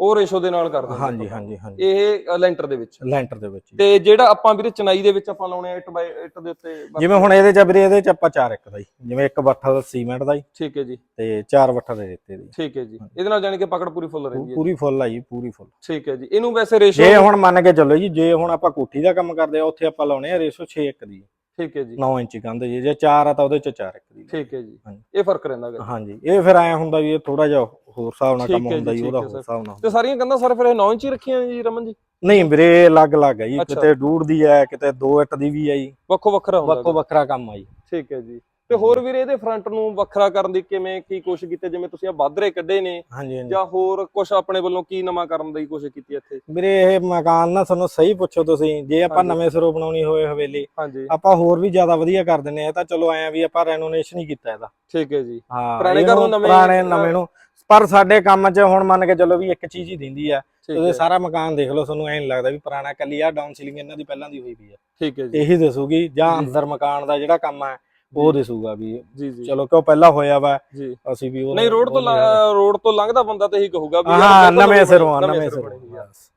ਉਹ ਰੇਸ਼ੋ ਦੇ ਨਾਲ ਕਰਦੇ ਹਾਂ ਹਾਂਜੀ ਹਾਂਜੀ ਹਾਂਜੀ। ਇਹ ਲੈਂਟਰ ਦੇ ਵਿੱਚ। ਲੈਂਟਰ ਦੇ ਵਿੱਚ। ਤੇ ਜਿਹੜਾ ਆਪਾਂ ਵੀਰੇ ਚਣਾਈ ਦੇ ਵਿੱਚ ਆਪਾਂ ਲਾਉਣੇ ਆ ਇੱਟ ਬਾਈ ਇੱਟ ਦੇ ਉੱਤੇ ਜਿਵੇਂ ਹੁਣ ਇਹਦੇ ਚ ਵੀਰੇ ਇਹਦੇ ਚ ਆਪਾਂ ਚਾਰ ਇੱਕ ਦਾ ਜੀ। ਜਿਵੇਂ ਇੱਕ ਬੱਠਲ ਸੀਮੈਂਟ ਦਾ ਜੀ। ਠੀਕ ਹੈ ਜੀ। ਤੇ ਚਾਰ ਬੱਠਲ ਰੇਤੇ ਦੇ ਠੀਕ ਹੈ ਜੀ। ਇਹਦੇ ਨਾਲ ਜਾਣੀ ਕਿ ਪਕੜ ਪੂਰੀ ਫੁੱਲ ਰਹਿੰਦੀ ਹੈ ਪੂਰੀ ਫੁੱਲ ਆ ਜੀ ਪੂਰੀ ਫੁੱਲ। ਠੀਕ ਹੈ ਜੀ। ਇਹਨੂੰ ਵੈਸੇ ਰੇਸ਼ੋ ਜੇ ਹੁਣ ਮੰਨ ਕੇ ਚੱਲੋ ਜੀ ਜੇ ਹੁਣ ਆਪਾਂ ਕੋਠੀ ਦਾ ਕੰਮ ਕਰਦੇ ਆ ਉੱਥੇ ਆਪਾਂ ਲਾਉਣੇ ਆ ਰੇਸ਼ੋ 6 ਇੱਕ ਦੀ। ਠੀਕ ਹੈ ਜੀ 9 ਇੰਚੀ ਕੰਧ ਜੀ ਜੇ 4 ਆ ਤਾਂ ਉਹਦੇ ਚ 4 ਇੱਕ ਦੀ ਠੀਕ ਹੈ ਜੀ ਹਾਂਜੀ। ਇਹ ਫ਼ਰਕ ਰਹਿੰਦਾ ਗਾ ਹਾਂਜੀ ਇਹ ਫਿਰ ਐ ਹੁੰਦਾ ਵੀ ਇਹ ਥੋੜਾ ਜਿਹਾ ਹੋਰ ਹਿਸਾਬ ਨਾਲ ਕੰਮ ਹੁੰਦਾ ਜੀ, ਉਹਦਾ ਹੋਰ। ਹਿਸਾਬ ਨਾਲ ਤੇ ਸਾਰੀਆਂ ਕੰਧਾਂ ਸਰ ਫਿਰ ਇਹ 9 ਇੰਚ ਰੱਖੀਆਂ ਜੀ ਰਮਨ ਜੀ ਨਹੀਂ ਵੀਰੇ ਅਲੱਗ ਅਲੱਗ ਹੈ ਜੀ। ਕਿਤੇ ਡੂੜ ਦੀ ਹੈ ਕਿਤੇ 2 ਇੱਟ ਦੀ ਵੀ ਹੈ ਜੀ ਵੱਖੋ ਵੱਖਰਾ ਹੁੰਦਾ ਵੱਖੋ। ਵੱਖਰਾ ਕੰਮ ਆ ਜੀ ਠੀਕ ਹੈ ਜੀ ਤੇ ਹੋਰ ਵੀਰੇ ਇਹਦੇ ਫਰੰਟ ਨੂੰ ਵੱਖਰਾ ਕਰਨ ਦੀ ਕਿਵੇਂ ਕੀ ਕੋਸ਼ਿਸ਼ ਕੀਤੀ ਜਿਵੇਂ ਤੁਸੀਂ ਆ ਬਾਦਰੇ ਕੱਢੇ ਨੇ ਹਾਂਜੀ ਹਾਂਜੀ। ਜਾਂ ਹੋਰ ਕੁਝ ਆਪਣੇ ਵੱਲੋਂ ਕੀ ਨਵਾਂ ਕਰਨ ਦੀ ਕੋਸ਼ਿਸ਼ ਕੀਤੀ ਇੱਥੇ? ਵੀਰੇ ਇਹ ਮਕਾਨ ਨਾ ਤੁਹਾਨੂੰ ਸਹੀ ਪੁੱਛੋ ਤੁਸੀਂ ਜੇ ਆਪਾਂ। ਨਵੇਂ ਸਿਰੋਂ ਬਣਾਉਣੀ ਹੋਵੇ ਹਵੇਲੀ ਹਾਂਜੀ। ਆਪਾਂ ਹੋਰ ਵੀ ਜ਼ਿਆਦਾ ਵਧੀਆ ਕਰ ਦਿੰਨੇ ਆ ਤਾਂ ਚਲੋ ਐ ਵੀ ਆਪਾਂ ਰੈਨੋਵੇਸ਼ਨ ਹੀ ਕੀਤਾ ਇਹਦਾ। ਠੀਕ ਹੈ ਜੀ। ਪੁਰਾਣੇ ਘਰ ਨੂੰ ਨਵੇਂ- ਪੁਰਾਣੇ ਨਵੇਂ ਨੂੰ ਪਰ ਸਾਡੇ ਕੰਮ 'ਚ ਹੁਣ ਮੰਨ ਕੇ ਚੱਲੋ ਵੀ ਇੱਕ ਚੀਜ਼ ਹੀ ਦਿੰਦੀ ਆ ਹੈ। ਸਾਰਾ ਮਕਾਨ ਦੇਖ ਲਓ ਤੁਹਾਨੂੰ ਐਂ ਲੱਗਦਾ ਵੀ ਪੁਰਾਣਾ ਕੱਲੀ ਆ ਡਾਊਨ ਸੀਲਿੰਗ ਇਹਨਾਂ ਦੀ ਪਹਿਲਾਂ ਦੀ ਹੋਈ ਵੀ ਆ। ਠੀਕ ਹੈ ਜੀ। ਇਹੀ ਦਿਸੂਗੀ ਜੀ। ਅੰਦਰ ਮਕਾਨ ਦਾ ਜਿਹੜਾ ਕੰਮ ਆ ਉਹ ਦਿਸੂਗਾ ਵੀ ਜੀ ਜੀ। ਚਲੋ ਕਿਉਂ ਪਹਿਲਾਂ ਹੋਇਆ ਵਾ ਜੀ। ਅਸੀਂ ਵੀ ਉਹ ਨਹੀਂ ਰੋਡ ਤੋਂ ਲ- ਰੋਡ ਤੋਂ ਲੰਘਦਾ ਬੰਦਾ ਤੇ ਇਹੀ ਕਹੂਗਾ ਵੀ ਹਾਂ ਨਵੇਂ ਸਿਰੋਂ ਨਵੇਂ ਸਿਰੋਂ।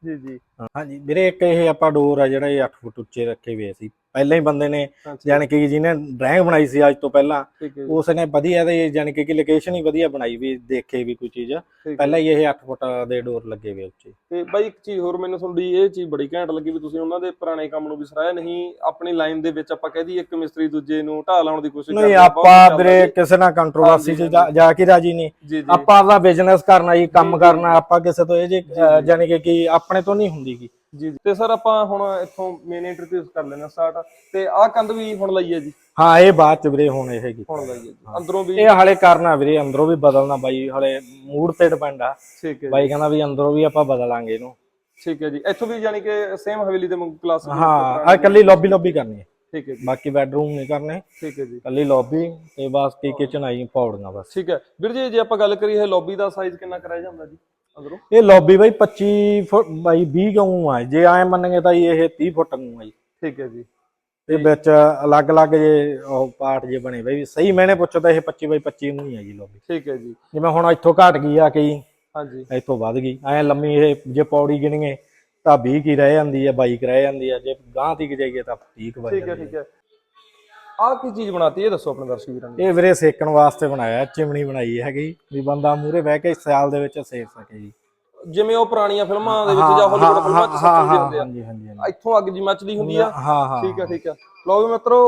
ਜੀ ਜੀ। ਹਾਂਜੀ ਵੀਰੇ ਇੱਕ ਇਹ ਆਪਾਂ ਡੋਰ ਆ ਜਿਹੜਾ ਇਹ 8 ਫੁੱਟ ਉੱਚੇ ਰੱਖੇ ਹੋਏ ਸੀ ਪਹਿਲਾਂ ਹੀ ਬੰਦੇ ਨੇ ਯਾਨੀ ਕਿ ਜਿਹਨੇ ਡਰਾਇੰਗ ਬਣਾਈ ਸੀ ਅੱਜ ਤੋਂ ਪਹਿਲਾਂ ਉਸ ਨੇ ਵਧੀਆ ਤੇ ਯਾਨੀ ਕਿ ਲੋਕੇਸ਼ਨ ਹੀ ਵਧੀਆ ਬਣਾਈ ਵੀ ਦੇਖੇ ਵੀ ਕੋਈ ਚੀਜ਼। ਪਹਿਲਾਂ ਹੀ ਇਹ 8 ਫੁੱਟ ਦੇ ਡੋਰ ਲੱਗੇ ਹੋਏ ਉੱਚੇ। ਤੇ ਬਾਈ ਇੱਕ ਚੀਜ਼ ਹੋਰ ਮੈਨੂੰ ਤੁਹਾਡੀ ਇਹ ਚੀਜ਼ ਬੜੀ ਘੈਂਟ ਲੱਗੀ ਵੀ ਤੁਸੀਂ ਉਹਨਾਂ ਦੇ ਪੁਰਾਣੇ ਕੰਮ ਨੂੰ ਵੀ ਸਰਾਇਆ ਨਹੀਂ ਆਪਣੀ ਲਾਈਨ ਦੇ ਵਿੱਚ ਆਪਾਂ ਕਹਦੀ ਇੱਕ ਮਿਸਤਰੀ ਦੂਜੇ ਨੂੰ ਢਾਹ ਲਾਉਣ ਦੀ ਕੋਸ਼ਿਸ਼ ਨਹੀਂ ਕਰਦੇ ਆਪਾਂ ਵੀਰੇ। ਕਿਸੇ ਨਾਲ ਕੰਟਰੋਵਰਸੀ 'ਚ ਜਾ- ਜਾ ਕੇ ਰਾਜੀ ਨਹੀਂ। ਆਪਾਂ ਆਪਦਾ ਬਿਜ਼ਨਸ ਕਰਨਾ ਜੀ ਕੰਮ ਕਰਨਾ ਆਪਾਂ ਕਿਸੇ ਤੋਂ ਇਹ ਜੇ। ਯਾਨੀ ਕੀ ਆਪਣੇ ਤੋਂ ਨਹੀਂ ਹੁੰਦੀ ਗੀ। ਜੀ ਜੀ। ਤੇ ਸਰ ਆਪਾਂ ਹੁਣ ਇੱਥੋਂ ਮੇਨ ਇੰਟਰਵਿਊ ਕਰ ਲੈਣਾ ਸਟਾਰਟ ਤੇ ਆਹ ਕੰਧ ਵੀ ਹੁਣ ਲਈ ਹੈ ਜੀ? ਹਾਂ ਇਹ ਬਾਅਦ ਚ ਵੀਰੇ ਹੁਣ ਇਹ ਹੈਗੀ। ਹੁਣ ਲਈ ਹੈ ਜੀ। ਅੰਦਰੋਂ ਵੀ ਇਹ ਹਾਲੇ ਕਰਨਾ ਵੀਰੇ ਅੰਦਰੋਂ ਵੀ ਬਦਲਣਾ ਬਾਈ। ਹਲੇ ਮੂਡ ਤੇ ਡਿਪੈਂਡ ਆ। ਠੀਕ ਹੈ ਬਾਈ ਕਹਿੰਦਾ ਵੀ ਅੰਦਰੋਂ ਵੀ ਆਪਾਂ ਬਦਲਾਂਗੇ ਇਹਨੂੰ। ਠੀਕ ਹੈ ਜੀ। ਇੱਥੋਂ ਵੀ ਯਾਨੀ ਕਿ ਸੇਮ ਹਵੇਲੀ ਦੇ ਕਲਾਸ ਹਾਂ ਆ ਇਕੱਲੀ ਲੌਬੀ ਲੌਬੀ ਕਰਨੀ ਹੈ। ਠੀਕ ਹੈ ਜੀ। ਬਾਕੀ ਬੈਡਰੂਮ ਨਹੀਂ ਕਰਨੇ। ਠੀਕ ਹੈ ਜੀ। ਇਕੱਲੀ ਲੌਬੀ ਤੇ ਬਸ ਕੀ ਕਿਚਨ ਆਈ ਪੌੜੀਆਂ ਬਸ। ਠੀਕ ਹੈ। ਵੀਰ ਜੀ ਜੇ ਆਪਾਂ ਗੱਲ ਕਰੀਏ ਲੌਬੀ ਦਾ ਸਾਈਜ਼ ਕਿੰਨਾ ਕਰਾਇਆ ਜਾਂਦਾ ਜੀ? ਅੰਦਰੋਂ? ਇਹ ਲੌਬੀ ਬਾਈ 25 ਫੁੱਟ ਬਾਈ 20 ਗਊ ਆ ਜੇ। ਐ ਮੰਨਗੇ ਤਾਂ ਇਹ 30 ਫੁੱਟ ਗਊ ਆ ਜੀ। ਠੀਕ ਹੈ ਜੀ। ਤੇ ਵਿੱਚ ਅਲੱਗ-ਅਲੱਗ ਜੇ ਉਹ ਪਾਰਟ ਜੇ ਬਣੇ ਬਈ। ਸਹੀ ਮੈਨੇ ਪੁੱਛੋ ਤਾਂ ਇਹ 25 ਬਾਈ 25 ਨੂੰ ਹੀ ਆ ਜੀ ਲੌਬੀ। ਠੀਕ ਹੈ ਜੀ। ਜਿਵੇਂ ਹੁਣ ਇੱਥੋਂ ਘਟ ਗਈ ਆ ਕਈ ਹਾਂਜੀ। ਇੱਥੋਂ ਵੱਧ ਗਈ। ਐ ਲੰਮੀ ਇਹ ਜੇ ਪੌੜੀ ਗਿਣੀਏ ਤਾਂ 20 ਕੀ ਰਹਿ ਜਾਂਦੀ ਹੈ 22 ਕੁ ਰਹਿ ਜਾਂਦੀ ਹੈ ਜੇ ਗਾਂ ਤੀਕ ਜਾਈਏ ਤਾਂ 30 ਕੁ ਵੱਜ ਠੀਕ ਹੈ ਠੀਕ ਹੈ। ਆਹ ਕੀ ਚੀਜ਼ ਬਣਾਤੀ? ਇਹ ਦੱਸੋ ਆਪਣੇ ਦਰਸ਼ਕ ਵੀਰਾਂ ਨੂੰ। ਇਹ ਵੀਰੇ ਸੇਕਣ ਵਾਸਤੇ ਬਣਾਇਆ ਚਿਮਣੀ ਬਣਾਈ ਹੈਗੀ। ਵੀ ਬੰਦਾ ਮੂਰੇ ਬਹਿ ਕੇ ਸਿਆਲ ਦੇ ਵਿੱਚ ਸੇਕ ਸਕੇ ਜੀ। ਜਿਵੇਂ ਉਹ ਪੁਰਾਣੀਆਂ ਫਿਲਮਾਂ ਦੇ ਵਿੱਚ ਜਾਂ ਹਾਲੀਵੁੱਡ ਫਿਲਮਾਂ 'ਚ ਸੱਚੇ ਹੁੰਦੇ ਆ। ਹਾਂਜੀ ਹਾਂਜੀ। ਇੱਥੋਂ ਅੱਗ ਜੀ ਮੱਚਦੀ ਹੁੰਦੀ ਆ। ਠੀਕ ਆ ਠੀਕ ਆ। ਲਓ ਵੀ ਮਿੱਤਰੋ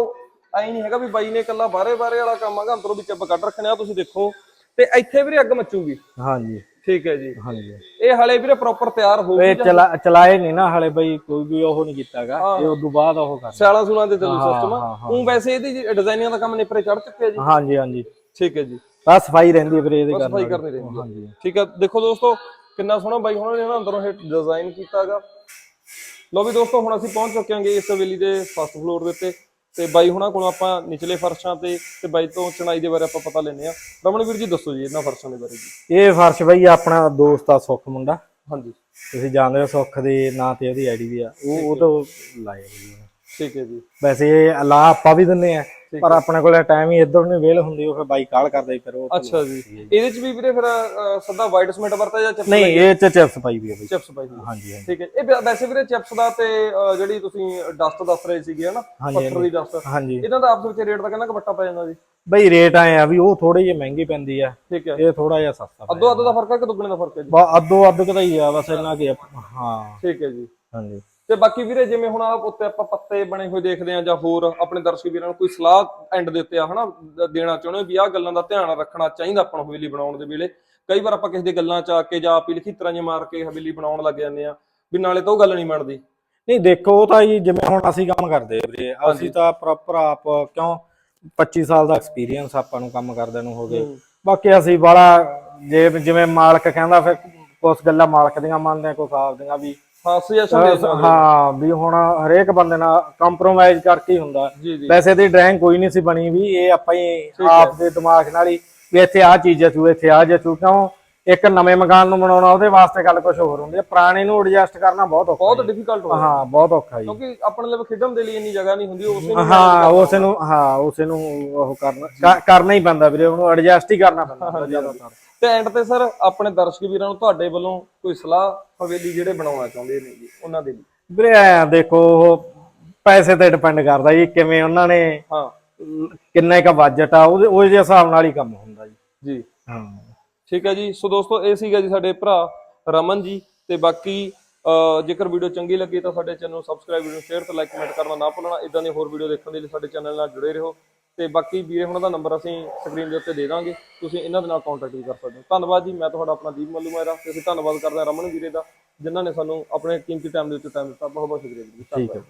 ਐਂ ਨਹੀਂ ਹੈਗਾ ਵੀ ਬਾਈ ਨੇ ਇਕੱਲਾ ਬਾਰੇ ਬਾਰੇ ਵਾਲਾ ਕੰਮ ਆਗਾ ਅੰਦਰੋਂ ਵੀ ਚੱਬ ਕੱਢ ਰੱਖਣੇ ਆ ਤੁਸੀਂ ਦੇਖੋ। ਤੇ ਇੱਥੇ ਵੀਰੇ ਅੱਗ ਮੱਚੂਗੀ। ਹਾਂਜੀ। ਠੀਕ ਹੈ ਜੀ। ਹਾਂਜੀ। ਇਹ ਹਲੇ ਵੀਰੇ ਪ੍ਰੋਪਰ ਤਿਆਰ ਹੋ ਇਹ ਗਈ ਚਲਾ ਚਲਾਏ ਨਹੀਂ ਨਾ ਹਲੇ ਬਈ ਕੋਈ ਵੀ ਉਹ ਨਹੀਂ ਕੀਤਾਗਾ। ਹਾਂ। ਇਹ ਉਦੋਂ ਬਾਅਦ ਉਹ ਕਰ ਸਿਆਲਾਂ ਸੂਲਾਂ ਦੇ ਚੱਲੂ ਹਾਂ, ਸਿਸਟਮ ਹਾਂ, ਹਾਂ। ਉਹ ਵੈਸੇ ਇਹਦੀ ਡਿਜ਼ਾਈਨਿੰਗ ਦਾ ਕੰਮ ਨਿਪਰੇ ਚੜ ਚੁੱਕਿਆ ਜੀ। ਹਾਂਜੀ ਹਾਂਜੀ। ਠੀਕ ਹੈ ਜੀ। ਬਸ ਸਫ਼ਾਈ ਰਹਿੰਦੀ ਹੈ ਵੀਰੇ ਇਹਦੇ ਬਸ ਕਰਨ ਸਫ਼ਾਈ। ਕਰਨੀ ਰਹਿੰਦੀ ਹੈ। ਹਾਂਜੀ। ਠੀਕ ਹੈ ਦੇਖੋ ਦੋਸਤੋ ਕਿੰਨਾ ਸੋਹਣਾ ਬਾਈ ਹੁਣਾਂ ਨੇ ਨਾ ਅੰਦਰੋਂ ਇਹ ਡਿਜ਼ਾਈਨ ਕੀਤਾਗਾ। ਲੋ ਵੀ ਦੋਸਤੋ ਹੁਣ ਅਸੀਂ ਪਹੁੰਚ ਚੁੱਕੇ ਹਾਂਗੇ ਇਸ ਹਵੇਲੀ ਦੇ ਫਸਟ ਫਲੋਰ ਦੇ ਉੱਤੇ। ਤੇ ਬਾਈ ਹੁਣਾਂ ਕੋਲੋਂ ਆਪਾਂ ਨਿਚਲੇ ਫਰਸ਼ਾਂ ਤੇ ਤੇ ਬਾਈ ਤੋਂ ਚਣਾਈ ਦੇ ਬਾਰੇ ਆਪਾਂ ਪਤਾ ਲੈਣੇ ਆ ਰਮਨ ਵੀਰ ਜੀ ਦੱਸੋ ਜੀ ਇਹਨਾਂ ਫਰਸ਼ਾਂ ਦੇ ਬਾਰੇ ਜੀ। ਇਹ ਫਰਸ਼ ਬਈ ਆਪਣਾ ਦੋਸਤ ਆ ਸੁੱਖ ਮੁੰਡਾ। ਹਾਂਜੀ। ਤੁਸੀਂ ਜਾਣਦੇ ਹੋ ਸੁੱਖ ਦੇ ਨਾਂ ਤੇ ਉਹਦੀ ਆਈਡੀ ਵੀ ਆ। ਉਹ ਉਹ ਤੋਂ ਲਾਇਆ ਉਹਨੇ। ਠੀਕ ਹੈ ਜੀ। ਵੈਸੇ ਇਹ ਲਾ ਆਪਾਂ ਵੀ ਦਿੰਨੇ ਆ ਪਰ ਆਪਣੇ ਕੋਲੇ ਟਾਈਮ ਹੀ ਇਧਰ ਨਹੀਂ ਵੇਲ ਹੁੰਦੀ ਉਹ ਫਿਰ ਬਾਈ ਕਾਲ ਕਰਦਾ ਹੀ ਫਿਰ ਉਹ ਅੱਛਾ ਜੀ। ਇਹਦੇ ਚ ਵੀ ਵੀਰੇ ਫਿਰ ਸਦਾ ਵਾਈਟ ਸਮਿੰਟ ਵਰਤਿਆ ਜਾਂ ਚਿਪਸ ਨਹੀਂ ਇਹ ਚ ਚਿਪਸ ਪਾਈ ਵੀ ਆ ਬਈ। ਚਿਪਸ ਪਾਈ? ਹਾਂਜੀ ਹਾਂਜੀ। ਠੀਕ ਹੈ। ਇਹ ਵੈਸੇ ਵੀਰੇ ਚਿਪਸ ਦਾ ਤੇ ਜਿਹੜੀ ਤੁਸੀਂ ਡਸਟ ਦੱਸ ਰਹੇ ਸੀਗੇ ਹਨਾ? ਪੱਥਰ ਦੀ ਡਸਟ ਹਾਂਜੀ। ਇਹਨਾਂ ਦਾ ਆਪਸ ਵਿੱਚ ਰੇਟ ਦਾ ਕਿੰਨਾ ਕੁ ਵੱਟਾ ਪੈ ਜਾਂਦਾ ਜੀ? ਬਈ ਰੇਟ ਆਏ ਆ ਵੀ ਉਹ ਥੋੜੇ ਜਿਹੇ ਮਹਿੰਗੀ ਪੈਂਦੀ ਆ। ਠੀਕ ਹੈ। ਇਹ ਥੋੜਾ ਜਿਹਾ ਸਸਤਾ ਅੱਧੋ ਅੱਧ ਦਾ ਫ਼ਰਕ ਹੈ ਕਿ ਦੁੱਗਣੇ ਦਾ ਫ਼ਰਕ ਹੈ ਜੀ? ਬਾ ਅੱਧੋ ਅੱਧ ਕਦਾਈ ਆ ਬਸ ਇੰਨਾ ਕੀ। ਹਾਂ। ਠੀਕ ਹੈ ਜੀ। ਹਾਂਜੀ। ਤੇ ਬਾਕੀ ਵੀਰੇ ਜਿਵੇਂ ਹੁਣ ਆਪ ਉੱਤੇ ਆਪਾਂ ਪੱਤੇ ਬਣੇ ਹੋਏ ਦੇਖਦੇ ਆ ਜਾਂ ਹੋਰ ਆਪਣੇ ਦਰਸ਼ਕ ਵੀਰਾਂ ਨੂੰ ਕੋਈ ਸਲਾਹ ਐਂਡ ਦੇ ਉੱਤੇ ਆ ਹਨਾ ਦੇਣਾ ਚਾਹੁੰਦੇ ਵੀ ਆਹ ਗੱਲਾਂ ਦਾ ਧਿਆਨ ਰੱਖਣਾ ਚਾਹੀਦਾ ਆਪਾਂ ਨੂੰ ਹਵੇਲੀ ਬਣਾਉਣ ਦੇ ਵੇਲੇ। ਕਈ ਵਾਰ ਆਪਾਂ ਕਿਸੇ ਦੀ ਗੱਲਾਂ ਚ ਆ ਕੇ ਜਾਂ ਆਪੀ ਲਿਖੀ ਤਰ੍ਹਾਂ ਮਾਰ ਕੇ ਹਵੇਲੀ ਬਣਾਉਣ ਲੱਗ ਜਾਂਦੇ ਆ ਵੀ ਨਾਲੇ ਤਾਂ ਉਹ ਗੱਲ ਨਹੀਂ ਬਣਦੀ। ਨਹੀਂ ਦੇਖੋ ਤਾਂ ਜੀ ਜਿਵੇਂ ਹੁਣ ਅਸੀਂ ਕੰਮ ਕਰਦੇ ਆ ਵੀਰੇ ਅਸੀਂ ਤਾਂ ਪ੍ਰੋਪਰ ਆਪ ਕਿਉਂ 25 ਸਾਲ ਦਾ ਐਕਸਪੀਰੀਅੰਸ ਆਪਾਂ ਨੂੰ ਕੰਮ ਕਰਦੇ ਨੂੰ ਹੋ ਗਏ। ਬਾਕੀ ਅਸੀਂ ਬੜਾ ਜੇ ਜਿਵੇਂ ਮਾਲਕ ਕਹਿੰਦਾ ਫਿਰ ਕੁਝ ਗੱਲਾਂ ਮਾਲਕ ਦੀਆਂ ਮੰਨਦੇ ਆ ਕੁਝ ਆਪ ਦੀਆਂ ਵੀ ਸੁਜੈਸ਼ਨ ਦੇ ਸਕਦੇ ਹੋ। ਹਾਂ ਵੀ ਹੁਣ ਹਰੇਕ ਬੰਦੇ ਨਾਲ ਕੰਪਰੋਮਾਈਜ਼ ਕਰਕੇ ਹੀ ਹੁੰਦਾ। ਜੀ ਜੀ। ਵੈਸੇ ਤੇ ਡਰਾਇੰਗ ਕੋਈ ਨਹੀਂ ਸੀ ਬਣੀ ਵੀ ਇਹ ਆਪਾਂ ਹੀ ਆਪ ਦੇ ਦਿਮਾਗ ਨਾਲ ਹੀ ਵੀ ਇੱਥੇ ਆਹ ਚੀਜ਼ ਜਚੂ ਇੱਥੇ ਆਹ ਜਚੂ ਕਿਉਂ ਇੱਕ ਨਵੇਂ ਮਕਾਨ ਨੂੰ ਬਣਾਉਣਾ ਉਹਦੇ ਵਾਸਤੇ ਗੱਲ ਕੁਝ ਹੋਰ ਹੁੰਦੀ ਹੈ। ਪੁਰਾਣੇ ਨੂੰ ਐਡਜਸਟ ਕਰਨਾ ਬਹੁਤ ਔਖਾ ਬਹੁਤ ਡਿਫਿਕਲਟ ਹੋ ਹਾਂ ਬਹੁਤ ਔਖਾ ਜੀ। ਕਿਉਂਕਿ ਆਪਣੇ ਲਈ ਖੇਡਣ ਦੇ ਲਈ ਇੰਨੀ ਜਗ੍ਹਾ ਨਹੀਂ ਹੁੰਦੀ ਉਸੇ ਨੂੰ ਹਾਂ ਉਸੇ ਨੂੰ ਹਾਂ ਉਸੇ ਨੂੰ ਉਹ ਕਰਨਾ ਕਰ- ਕਰਨਾ ਹੀ ਪੈਂਦਾ ਵੀਰੇ ਉਹਨੂੰ ਐਡਜਸਟ ਹੀ ਕਰਨਾ ਪੈਂਦਾ ਜ਼ਿਆਦਾਤਰ। ਤੇ ਐਂਡ ਤੇ ਸਰ ਆਪਣੇ ਦਰਸ਼ਕ ਵੀਰਾਂ ਨੂੰ ਤੁਹਾਡੇ ਵੱਲੋਂ ਕੋਈ ਸਲਾਹ ਹਵੇਲੀ ਜਿਹੜੇ ਬਣਾਉਣਾ ਚਾਹੁੰਦੇ ਨੇ ਜੀ ਉਹਨਾਂ ਦੇ ਲਈ? ਵੀਰੇ ਦੇਖੋ ਉਹ ਪੈਸੇ ਤੇ ਡਿਪੈਂਡ ਕਰਦਾ ਜੀ ਕਿਵੇਂ ਉਹਨਾਂ ਨੇ ਹਾਂ। ਕਿੰਨੇ ਕ ਬਜਟ ਆ ਉਹਦੇ ਹਿਸਾਬ ਨਾਲ ਹੀ ਕੰਮ ਹੁੰਦਾ ਜੀ। ਜੀ। ਹਾਂ। ਠੀਕ ਹੈ ਜੀ। ਸੋ ਦੋਸਤੋ, ਇਹ ਸੀਗਾ ਜੀ ਸਾਡੇ ਭਰਾ ਰਮਨ ਜੀ ਤੇ ਬਾਕੀ ਜੇਕਰ ਵੀਡੀਓ ਚੰਗੀ ਲੱਗੀ ਤਾਂ ਸਾਡੇ ਚੈਨਲ ਨੂੰ ਸਬਸਕ੍ਰਾਈਬ ਵੀਡੀਓ ਸ਼ੇਅਰ ਤੇ ਲਾਈਕ ਕਮੈਂਟ ਕਰਨਾ ਨਾ ਭੁੱਲਣਾ। ਇਦਾਂ ਦੀ ਹੋਰ ਵੀਡੀਓ ਦੇਖਣ ਦੇ ਲਈ ਸਾਡੇ ਚੈਨਲ ਨਾਲ ਜੁੜੇ ਰਹੋ। ਤੇ ਬਾਕੀ ਵੀਰੇ, ਹੁਣਾਂ ਦਾ ਨੰਬਰ ਅਸੀਂ ਸਕਰੀਨ ਦੇ ਉੱਤੇ ਦੇ ਦਾਂਗੇ। ਤੁਸੀਂ ਇਹਨਾਂ ਦੇ ਨਾਲ ਕੰਟੈਕਟ ਵੀ ਕਰ ਸਕਦੇ ਹੋ। ਧੰਨਵਾਦ ਜੀ। ਮੈਂ ਤੁਹਾਡਾ ਆਪਣਾ ਦੀਪ ਮੱਲੂ ਮਾਇਰਾ ਤੇ ਅਸੀਂ ਧੰਨਵਾਦ ਕਰਦੇ ਹਾਂ ਰਮਨ ਵੀਰੇ ਦਾ, ਜਿਨ੍ਹਾਂ ਨੇ ਸਾਨੂੰ ਆਪਣੇ ਕੀਮਤੀ ਟਾਈਮ ਦੇ ਉੱਤੇ ਟਾਈਮ ਦਿੱਤਾ। ਬਹੁਤ ਬਹੁਤ ਸ਼ੁਕਰੀਆ ਜੀ। ਧੰਨਵਾਦ। ਹੈ।